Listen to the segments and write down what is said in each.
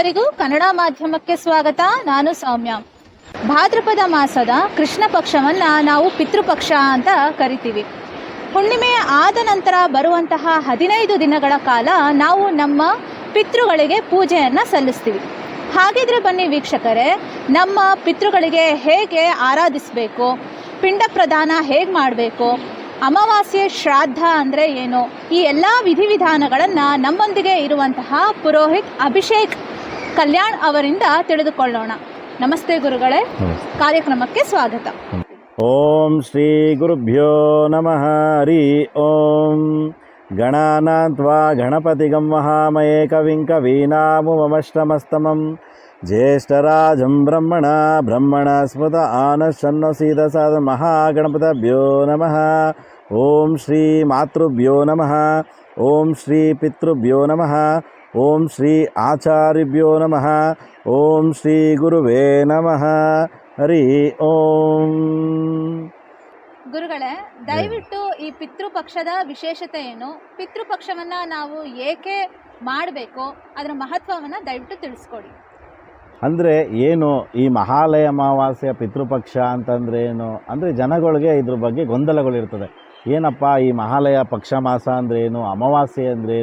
ಎಲ್ಲರಿಗೂ ಕನ್ನಡ ಮಾಧ್ಯಮಕ್ಕೆ ಸ್ವಾಗತ. ನಾನು ಸೌಮ್ಯ. ಭಾದ್ರಪದ ಮಾಸದ ಕೃಷ್ಣ ಪಕ್ಷವನ್ನು ನಾವು ಪಿತೃಪಕ್ಷ ಅಂತ ಕರಿತೀವಿ. ಹುಣ್ಣಿಮೆ ಆದ ನಂತರ ಬರುವಂತಹ ಹದಿನೈದು ದಿನಗಳ ಕಾಲ ನಾವು ನಮ್ಮ ಪಿತೃಗಳಿಗೆ ಪೂಜೆಯನ್ನು ಸಲ್ಲಿಸ್ತೀವಿ. ಹಾಗಿದ್ರೆ ಬನ್ನಿ ವೀಕ್ಷಕರೇ, ನಮ್ಮ ಪಿತೃಗಳಿಗೆ ಹೇಗೆ ಆರಾಧಿಸಬೇಕು, ಪಿಂಡ ಪ್ರದಾನ ಹೇಗೆ ಮಾಡಬೇಕು, ಅಮಾವಾಸ್ಯೆ ಶ್ರಾದ್ದ ಅಂದರೆ ಏನು, ಈ ಎಲ್ಲ ವಿಧಿವಿಧಾನಗಳನ್ನು ನಮ್ಮೊಂದಿಗೆ ಇರುವಂತಹ ಪುರೋಹಿತ್ ಅಭಿಷೇಕ್ ಕಲ್ಯಾಣ್ ಅವರಿಂದ ತಿಳಿದುಕೊಳ್ಳೋಣ. ನಮಸ್ತೆ ಗುರುಗಳೇ. ಕಾರ್ಯಕ್ರಮಕ್ಕೆ ಸ್ವಾಗತ. ಓಂ ಶ್ರೀ ಗುರುಭ್ಯೋ ನಮಃ. ಹರಿ ಓಂ. ಗಣಾನಾನ್ತ್ವಾ ಗಣಪತಿಗಂ ಮಹಾಮಯೇ ಕವಿಂ ಕವೀನಾಮುಮಷ್ಟಮಸ್ತಮಂ ಜ್ಯೇಷ್ಠರಾಜಂ ಬ್ರಹ್ಮಣ ಬ್ರಹ್ಮಣ ಸ್ಮೃತ ಆನಶನ್ನಸೀದ ಸಾದ ಮಹಾಗಣಪತಭ್ಯೋ ನಮಃ. ಓಂ ಶ್ರೀ ಮಾತೃಭ್ಯೋ ನಮಃ. ಓಂ ಶ್ರೀ ಪಿತೃಭ್ಯೋ ನಮಃ. ಓಂ ಶ್ರೀ ಆಚಾರ್ಯಭ್ಯೋ ನಮಃ. ಓಂ ಶ್ರೀ ಗುರುವೇ ನಮಃ. ಹರಿ ಓಂ. ಗುರುಗಳೇ ದಯವಿಟ್ಟು ಈ ಪಿತೃಪಕ್ಷದ ವಿಶೇಷತೆ ಏನು ಪಿತೃಪಕ್ಷವನ್ನು ನಾವು ಏಕೆ ಮಾಡಬೇಕು ಅದರ ಮಹತ್ವವನ್ನು ದಯವಿಟ್ಟು ತಿಳಿಸ್ಕೊಡಿ. ಅಂದರೆ ಏನು ಈ ಮಹಾಲಯ ಅಮಾವಾಸ್ಯ ಪಿತೃಪಕ್ಷ ಅಂತಂದ್ರೆ ಏನು? ಅಂದರೆ ಜನಗಳಿಗೆ ಇದ್ರ ಬಗ್ಗೆ ಗೊಂದಲಗಳಿರ್ತದೆ. ಏನಪ್ಪ ಈ ಮಹಾಲಯ ಪಕ್ಷ ಮಾಸ ಅಂದ್ರೇನು ಅಮಾವಾಸ್ಯೆ ಅಂದರೆ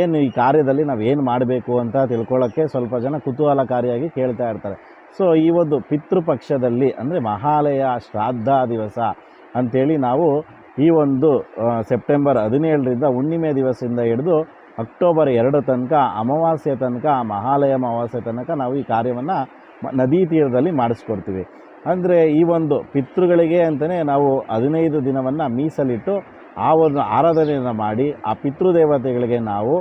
ಏನು ಈ ಕಾರ್ಯದಲ್ಲಿ ನಾವು ಏನು ಮಾಡಬೇಕು ಅಂತ ತಿಳ್ಕೊಳ್ಳೋಕ್ಕೆ ಸ್ವಲ್ಪ ಜನ ಕುತೂಹಲಕಾರಿಯಾಗಿ ಕೇಳ್ತಾ ಇರ್ತಾರೆ. ಸೊ ಈ ಒಂದು ಪಿತೃಪಕ್ಷದಲ್ಲಿ ಅಂದರೆ ಮಹಾಲಯ ಶ್ರಾದ್ದ ದಿವಸ ಅಂಥೇಳಿ ನಾವು ಈ ಒಂದು ಸೆಪ್ಟೆಂಬರ್ ಹದಿನೇಳರಿಂದ ಹುಣ್ಣಿಮೆ ದಿವಸದಿಂದ ಹಿಡಿದು ಅಕ್ಟೋಬರ್ ಎರಡು ತನಕ, ಅಮಾವಾಸ್ಯೆ ತನಕ, ಮಹಾಲಯ ಅಮಾವಾಸ್ಯೆ ತನಕ ನಾವು ಈ ಕಾರ್ಯವನ್ನು ನದಿ ತೀರದಲ್ಲಿ ಮಾಡಿಸ್ಕೊಡ್ತೀವಿ. ಅಂದರೆ ಈ ಒಂದು ಪಿತೃಗಳಿಗೆ ಅಂತಲೇ ನಾವು ಹದಿನೈದು ದಿನವನ್ನು ಮೀಸಲಿಟ್ಟು ಆ ಒಂದು ಆರಾಧನೆಯನ್ನು ಮಾಡಿ ಆ ಪಿತೃದೇವತೆಗಳಿಗೆ ನಾವು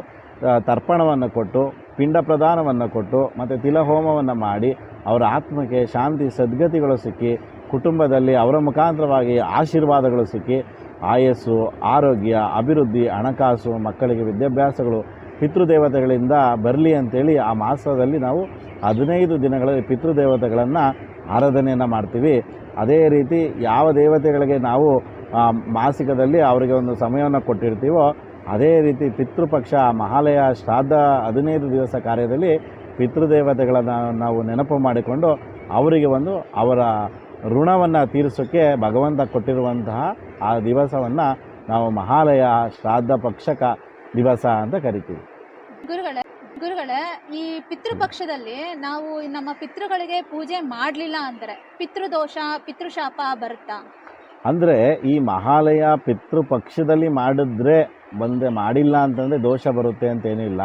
ತರ್ಪಣವನ್ನು ಕೊಟ್ಟು, ಪಿಂಡ ಪ್ರದಾನವನ್ನು ಕೊಟ್ಟು, ಮತ್ತು ತಿಲಹೋಮವನ್ನು ಮಾಡಿ ಅವರ ಆತ್ಮಕ್ಕೆ ಶಾಂತಿ, ಸದ್ಗತಿಗಳು ಸಿಕ್ಕಿ, ಕುಟುಂಬದಲ್ಲಿ ಅವರ ಮುಖಾಂತರವಾಗಿ ಆಶೀರ್ವಾದಗಳು ಸಿಕ್ಕಿ, ಆಯಸ್ಸು, ಆರೋಗ್ಯ, ಅಭಿವೃದ್ಧಿ, ಹಣಕಾಸು, ಮಕ್ಕಳಿಗೆ ವಿದ್ಯಾಭ್ಯಾಸಗಳು, ಪಿತೃದೇವತೆಗಳಿಂದ ಬರಲಿ ಅಂತೇಳಿ ಆ ಮಾಸದಲ್ಲಿ ನಾವು ಹದಿನೈದು ದಿನಗಳಲ್ಲಿ ಪಿತೃದೇವತೆಗಳನ್ನು ಆರಾಧನೆಯನ್ನು ಮಾಡ್ತೀವಿ. ಅದೇ ರೀತಿ ಯಾವ ದೇವತೆಗಳಿಗೆ ನಾವು ಮಾಸಿಕದಲ್ಲಿ ಅವರಿಗೆ ಒಂದು ಸಮಯವನ್ನು ಕೊಟ್ಟಿರ್ತೀವೋ, ಅದೇ ರೀತಿ ಪಿತೃಪಕ್ಷ ಮಹಾಲಯ ಶ್ರಾದ್ದ ಹದಿನೈದು ದಿವಸ ಕಾರ್ಯದಲ್ಲಿ ಪಿತೃದೇವತೆಗಳನ್ನು ನಾವು ನೆನಪು ಮಾಡಿಕೊಂಡು ಅವರಿಗೆ ಒಂದು ಅವರ ಋಣವನ್ನು ತೀರಿಸೋಕ್ಕೆ ಭಗವಂತ ಕೊಟ್ಟಿರುವಂತಹ ಆ ದಿವಸವನ್ನು ನಾವು ಮಹಾಲಯ ಶ್ರಾದ್ದ ಪಕ್ಷಕ ದಿವಸ ಅಂತ ಕರಿತೀವಿ. ಗುರುಗಳೇ ಗುರುಗಳೇ, ಈ ಪಿತೃಪಕ್ಷದಲ್ಲಿ ನಾವು ನಮ್ಮ ಪಿತೃಗಳಿಗೆ ಪೂಜೆ ಮಾಡಲಿಲ್ಲ ಅಂದರೆ ಪಿತೃದೋಷ, ಪಿತೃಶಾಪ ಬರುತ್ತಾ? ಅಂದರೆ ಈ ಮಹಾಲಯ ಪಿತೃಪಕ್ಷದಲ್ಲಿ ಮಾಡಿದ್ರೆ ಬಂದೆ ಮಾಡಿಲ್ಲ ಅಂತಂದರೆ ದೋಷ ಬರುತ್ತೆ ಅಂತೇನಿಲ್ಲ.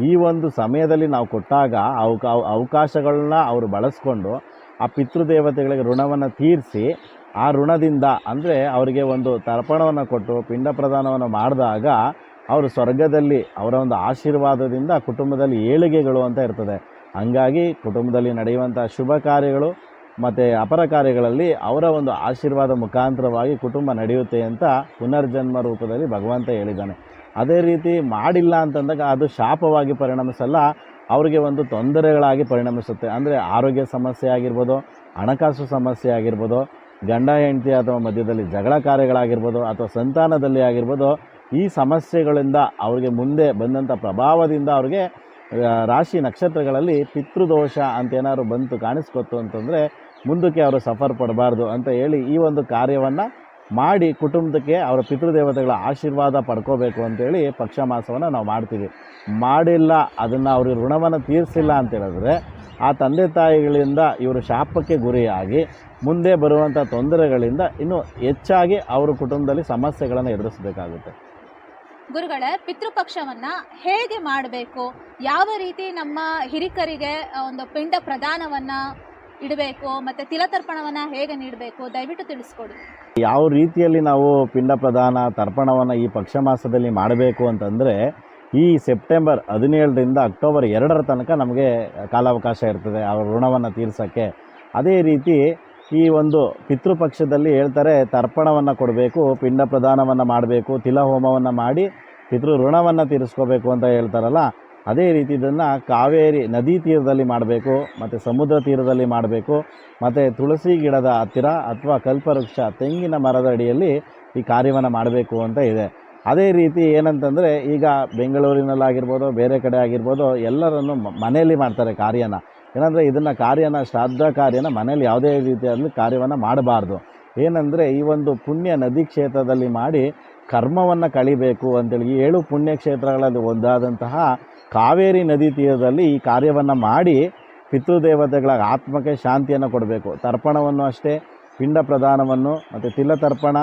ಈ ಒಂದು ಸಮಯದಲ್ಲಿ ನಾವು ಕೊಟ್ಟಾಗ ಅವಕ ಅವಕಾಶಗಳನ್ನ ಅವರು ಬಳಸ್ಕೊಂಡು ಆ ಪಿತೃದೇವತೆಗಳಿಗೆ ಋಣವನ್ನು ತೀರಿಸಿ ಆ ಋಣದಿಂದ ಅಂದರೆ ಅವರಿಗೆ ಒಂದು ತರ್ಪಣವನ್ನು ಕೊಟ್ಟು ಪಿಂಡ ಪ್ರದಾನವನ್ನು ಮಾಡಿದಾಗ ಅವರು ಸ್ವರ್ಗದಲ್ಲಿ ಅವರ ಒಂದು ಆಶೀರ್ವಾದದಿಂದ ಕುಟುಂಬದಲ್ಲಿ ಏಳಿಗೆಗಳು ಅಂತ ಇರ್ತದೆ. ಹಂಗಾಗಿ ಕುಟುಂಬದಲ್ಲಿ ನಡೆಯುವಂಥ ಶುಭ ಕಾರ್ಯಗಳು ಮತ್ತು ಅಪರ ಕಾರ್ಯಗಳಲ್ಲಿ ಅವರ ಒಂದು ಆಶೀರ್ವಾದ ಮುಖಾಂತರವಾಗಿ ಕುಟುಂಬ ನಡೆಯುತ್ತೆ ಅಂತ ಪುನರ್ಜನ್ಮ ರೂಪದಲ್ಲಿ ಭಗವಂತ ಹೇಳಿದ್ದಾನೆ. ಅದೇ ರೀತಿ ಮಾಡಿಲ್ಲ ಅಂತಂದಾಗ ಅದು ಶಾಪವಾಗಿ ಪರಿಣಮಿಸಲ್ಲ, ಅವರಿಗೆ ಒಂದು ತೊಂದರೆಗಳಾಗಿ ಪರಿಣಮಿಸುತ್ತೆ. ಅಂದರೆ ಆರೋಗ್ಯ ಸಮಸ್ಯೆ ಆಗಿರ್ಬೋದು, ಹಣಕಾಸು ಸಮಸ್ಯೆ ಆಗಿರ್ಬೋದು, ಗಂಡ, ಹೆಂಡತಿ ಅಥವಾ ಮಧ್ಯದಲ್ಲಿ ಜಗಳ ಕಾರ್ಯಗಳಾಗಿರ್ಬೋದು ಅಥವಾ ಸಂತಾನದಲ್ಲಿ ಆಗಿರ್ಬೋದು, ಈ ಸಮಸ್ಯೆಗಳಿಂದ ಅವರಿಗೆ ಮುಂದೆ ಬಂದಂಥ ಪ್ರಭಾವದಿಂದ ಅವ್ರಿಗೆ ರಾಶಿ ನಕ್ಷತ್ರಗಳಲ್ಲಿ ಪಿತೃದೋಷ ಅಂತ ಏನಾದ್ರು ಬಂತು ಕಾಣಿಸ್ಕೊತು ಅಂತಂದರೆ ಮುಂದಕ್ಕೆ ಅವರು ಸಫರ್ ಪಡಬಾರ್ದು ಅಂತ ಹೇಳಿ ಈ ಒಂದು ಕಾರ್ಯವನ್ನು ಮಾಡಿ ಕುಟುಂಬಕ್ಕೆ ಅವರ ಪಿತೃದೇವತೆಗಳ ಆಶೀರ್ವಾದ ಪಡ್ಕೋಬೇಕು ಅಂತೇಳಿ ಪಕ್ಷ ಮಾಸವನ್ನು ನಾವು ಮಾಡ್ತೀವಿ. ಮಾಡಿಲ್ಲ, ಅದನ್ನು ಅವ್ರಿಗೆ ಋಣವನ್ನು ತೀರಿಸಿಲ್ಲ ಅಂತ ಹೇಳಿದ್ರೆ ಆ ತಂದೆ ತಾಯಿಗಳಿಂದ ಇವರು ಶಾಪಕ್ಕೆ ಗುರಿಯಾಗಿ ಮುಂದೆ ಬರುವಂಥ ತೊಂದರೆಗಳಿಂದ ಇನ್ನೂ ಹೆಚ್ಚಾಗಿ ಅವರ ಕುಟುಂಬದಲ್ಲಿ ಸಮಸ್ಯೆಗಳನ್ನು ಎದುರಿಸಬೇಕಾಗುತ್ತೆ. ಗುರುಗಳೇ, ಪಿತೃಪಕ್ಷವನ್ನು ಹೇಗೆ ಮಾಡಬೇಕು? ಯಾವ ರೀತಿ ನಮ್ಮ ಹಿರಿಕರಿಗೆ ಒಂದು ಪಿಂಡ ಪ್ರದಾನವನ್ನ ಇಡಬೇಕು, ಮತ್ತೆ ತಿಲತರ್ಪಣವನ್ನ ಹೇಗೆ ನೀಡಬೇಕು ದಯವಿಟ್ಟು ತಿಳಿಸ್ಕೊಡಿ. ಯಾವ ರೀತಿಯಲ್ಲಿ ನಾವು ಪಿಂಡ ಪ್ರದಾನ ತರ್ಪಣವನ್ನು ಈ ಪಕ್ಷ ಮಾಸದಲ್ಲಿ ಮಾಡಬೇಕು ಅಂತಂದರೆ, ಈ ಸೆಪ್ಟೆಂಬರ್ ಹದಿನೇಳರಿಂದ ಅಕ್ಟೋಬರ್ ಎರಡರ ತನಕ ನಮಗೆ ಕಾಲಾವಕಾಶ ಇರ್ತದೆ ಅವರ ಋಣವನ್ನು ತೀರ್ಸೋಕ್ಕೆ. ಅದೇ ರೀತಿ ಈ ಒಂದು ಪಿತೃಪಕ್ಷದಲ್ಲಿ ಹೇಳ್ತಾರೆ, ತರ್ಪಣವನ್ನು ಕೊಡಬೇಕು, ಪಿಂಡ ಪ್ರದಾನವನ್ನು ಮಾಡಬೇಕು, ತಿಲಹೋಮವನ್ನು ಮಾಡಿ ಪಿತೃ ಋಣವನ್ನು ತೀರಿಸ್ಕೋಬೇಕು ಅಂತ ಹೇಳ್ತಾರಲ್ಲ ಅದೇ ರೀತಿ ಇದನ್ನು ಕಾವೇರಿ ನದಿ ತೀರದಲ್ಲಿ ಮಾಡಬೇಕು, ಮತ್ತು ಸಮುದ್ರ ತೀರದಲ್ಲಿ ಮಾಡಬೇಕು, ಮತ್ತು ತುಳಸಿ ಗಿಡದ ಹತ್ತಿರ ಅಥವಾ ಕಲ್ಪವೃಕ್ಷ, ತೆಂಗಿನ ಮರದ ಅಡಿಯಲ್ಲಿ ಈ ಕಾರ್ಯವನ್ನು ಮಾಡಬೇಕು ಅಂತ ಇದೆ. ಅದೇ ರೀತಿ ಏನಂತಂದರೆ ಈಗ ಬೆಂಗಳೂರಿನಲ್ಲಾಗಿರ್ಬೋದು, ಬೇರೆ ಕಡೆ ಆಗಿರ್ಬೋದು, ಎಲ್ಲರನ್ನು ಮನೆಯಲ್ಲಿ ಮಾಡ್ತಾರೆ ಕಾರ್ಯನ. ಏನಂದರೆ ಇದನ್ನು ಕಾರ್ಯನ, ಶ್ರಾದ್ದ ಕಾರ್ಯನ ಮನೇಲಿ ಯಾವುದೇ ರೀತಿಯಲ್ಲಿ ಕಾರ್ಯವನ್ನು ಮಾಡಬಾರ್ದು. ಏನಂದರೆ ಈ ಒಂದು ಪುಣ್ಯ ನದಿ ಕ್ಷೇತ್ರದಲ್ಲಿ ಮಾಡಿ ಕರ್ಮವನ್ನು ಕಳಿಬೇಕು ಅಂತೇಳಿ ಏಳು ಪುಣ್ಯ ಕ್ಷೇತ್ರಗಳಲ್ಲಿ ಒಂದಾದಂತಹ ಕಾವೇರಿ ನದಿ ತೀರದಲ್ಲಿ ಈ ಕಾರ್ಯವನ್ನು ಮಾಡಿ ಪಿತೃದೇವತೆಗಳ ಆತ್ಮಕ್ಕೆ ಶಾಂತಿಯನ್ನು ಕೊಡಬೇಕು. ತರ್ಪಣವನ್ನು ಅಷ್ಟೇ, ಪಿಂಡ ಪ್ರದಾನವನ್ನು ಮತ್ತು ತಿಲ ತರ್ಪಣ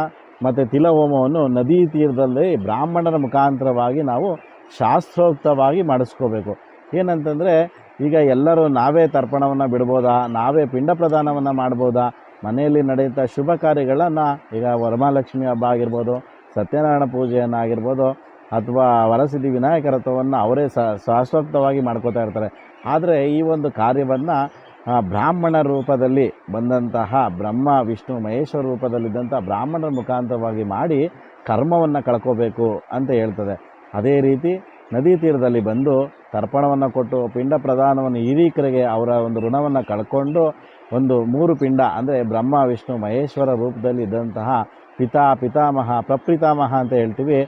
ಮತ್ತು ತಿಲ ಹೋಮವನ್ನು ನದಿ ತೀರದಲ್ಲಿ ಬ್ರಾಹ್ಮಣರ ಮುಖಾಂತರವಾಗಿ ನಾವು ಶಾಸ್ತ್ರೋಕ್ತವಾಗಿ ಮಾಡಿಸ್ಕೋಬೇಕು. ಏನಂತಂದರೆ, ಈಗ ಎಲ್ಲರೂ ನಾವೇ ತರ್ಪಣವನ್ನು ಬಿಡ್ಬೋದಾ? ನಾವೇ ಪಿಂಡ ಪ್ರದಾನವನ್ನು ಮಾಡ್ಬೋದಾ? ಮನೆಯಲ್ಲಿ ನಡೆಯುತ್ತ ಶುಭ ಕಾರ್ಯಗಳನ್ನು ಈಗ ವರಮಹಾಲಕ್ಷ್ಮಿ ಹಬ್ಬ ಆಗಿರ್ಬೋದು, ಸತ್ಯನಾರಾಯಣ ಪೂಜೆಯನ್ನು ಆಗಿರ್ಬೋದು ಅಥವಾ ವರಸಿದ್ಧಿ ವಿನಾಯಕರತ್ವವನ್ನು ಅವರೇ ಶಾಶ್ವತವಾಗಿ ಮಾಡ್ಕೋತಾ ಇರ್ತಾರೆ. ಆದರೆ ಈ ಒಂದು ಕಾರ್ಯವನ್ನು ಬ್ರಾಹ್ಮಣ ರೂಪದಲ್ಲಿ ಬಂದಂತಹ ಬ್ರಹ್ಮ, ವಿಷ್ಣು, ಮಹೇಶ್ವರ ರೂಪದಲ್ಲಿದ್ದಂಥ ಬ್ರಾಹ್ಮಣರ ಮುಖಾಂತರವಾಗಿ ಮಾಡಿ ಕರ್ಮವನ್ನು ಕಳ್ಕೋಬೇಕು ಅಂತ ಹೇಳ್ತದೆ. ಅದೇ ರೀತಿ ನದಿ ತೀರದಲ್ಲಿ ಬಂದು ತರ್ಪಣವನ್ನು ಕೊಟ್ಟು, ಪಿಂಡ ಪ್ರದಾನವನ್ನು ಹಿರೀಕರಿಗೆ ಅವರ ಒಂದು ಋಣವನ್ನು ಕಳ್ಕೊಂಡು ಒಂದು ಮೂರು ಪಿಂಡ, ಅಂದರೆ ಬ್ರಹ್ಮ, ವಿಷ್ಣು, ಮಹೇಶ್ವರ ರೂಪದಲ್ಲಿ ಇದ್ದಂತಹ ಪಿತಾ ಪಿತಾಮಹ ಪ್ರಪ್ರಿತಾಮಹ ಅಂತ ಹೇಳ್ತೀವಿ.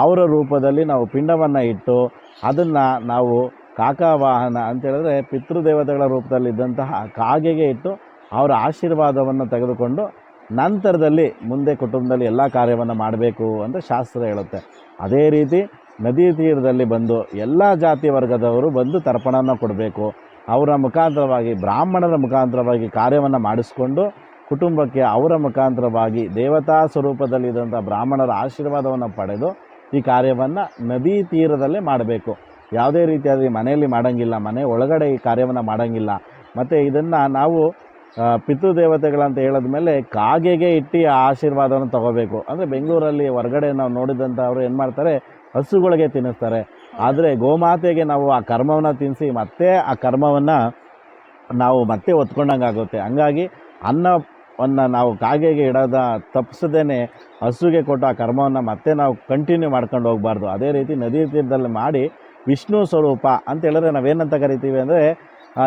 ಅವರ ರೂಪದಲ್ಲಿ ನಾವು ಪಿಂಡವನ್ನು ಇಟ್ಟು ಅದನ್ನು ನಾವು ಕಾಕಾವಾಹನ ಅಂತ ಹೇಳಿದ್ರೆ ಪಿತೃದೇವತೆಗಳ ರೂಪದಲ್ಲಿದ್ದಂತಹ ಕಾಗೆಗೆ ಇಟ್ಟು ಅವರ ಆಶೀರ್ವಾದವನ್ನು ತೆಗೆದುಕೊಂಡು ನಂತರದಲ್ಲಿ ಮುಂದೆ ಕುಟುಂಬದಲ್ಲಿ ಎಲ್ಲ ಕಾರ್ಯವನ್ನು ಮಾಡಬೇಕು ಅಂತ ಶಾಸ್ತ್ರ ಹೇಳುತ್ತೆ. ಅದೇ ರೀತಿ ನದಿ ತೀರದಲ್ಲಿ ಬಂದು ಎಲ್ಲ ಜಾತಿ ವರ್ಗದವರು ಬಂದು ತರ್ಪಣವನ್ನು ಕೊಡಬೇಕು. ಅವರ ಮುಖಾಂತರವಾಗಿ ಬ್ರಾಹ್ಮಣರ ಮುಖಾಂತರವಾಗಿ ಕಾರ್ಯವನ್ನು ಮಾಡಿಸ್ಕೊಂಡು ಕುಟುಂಬಕ್ಕೆ ಅವರ ಮುಖಾಂತರವಾಗಿ ದೇವತಾ ಸ್ವರೂಪದಲ್ಲಿದ್ದಂಥ ಬ್ರಾಹ್ಮಣರ ಆಶೀರ್ವಾದವನ್ನು ಪಡೆದು ಈ ಕಾರ್ಯವನ್ನು ನದಿ ತೀರದಲ್ಲೇ ಮಾಡಬೇಕು. ಯಾವುದೇ ರೀತಿಯಾದ ಮನೆಯಲ್ಲಿ ಮಾಡೋಂಗಿಲ್ಲ, ಮನೆ ಒಳಗಡೆ ಈ ಕಾರ್ಯವನ್ನು ಮಾಡೋಂಗಿಲ್ಲ. ಮತ್ತು ಇದನ್ನು ನಾವು ಪಿತೃದೇವತೆಗಳಂತ ಹೇಳಿದ ಮೇಲೆ ಕಾಗೆಗೆ ಇಟ್ಟು ಆಶೀರ್ವಾದವನ್ನು ತಗೋಬೇಕು. ಅಂದರೆ ಬೆಂಗಳೂರಲ್ಲಿ ಹೊರಗಡೆ ನಾವು ನೋಡಿದಂಥವ್ರು ಏನು ಮಾಡ್ತಾರೆ? ಹಸುಗಳಿಗೆ ತಿನ್ನಿಸ್ತಾರೆ. ಆದರೆ ಗೋಮಾತೆಗೆ ನಾವು ಆ ಕರ್ಮವನ್ನು ತಿನ್ನಿಸಿ ಮತ್ತೆ ಆ ಕರ್ಮವನ್ನು ನಾವು ಮತ್ತೆ ಒತ್ಕೊಂಡಂಗೆ ಆಗುತ್ತೆ ಹಂಗಾಗಿ ಅನ್ನವನ್ನು ನಾವು ಕಾಗೆಗೆ ಇಡೋದ ತಪ್ಪಿಸದೇ ಹಸುಗೆ ಕೊಟ್ಟ ಆ ಕರ್ಮವನ್ನು ಮತ್ತೆ ನಾವು ಕಂಟಿನ್ಯೂ ಮಾಡ್ಕೊಂಡು ಹೋಗಬಾರ್ದು. ಅದೇ ರೀತಿ ನದಿ ತೀರದಲ್ಲಿ ಮಾಡಿ ವಿಷ್ಣು ಸ್ವರೂಪ ಅಂತ ಹೇಳಿದ್ರೆ ನಾವೇನಂತ ಕರಿತೀವಿ ಅಂದರೆ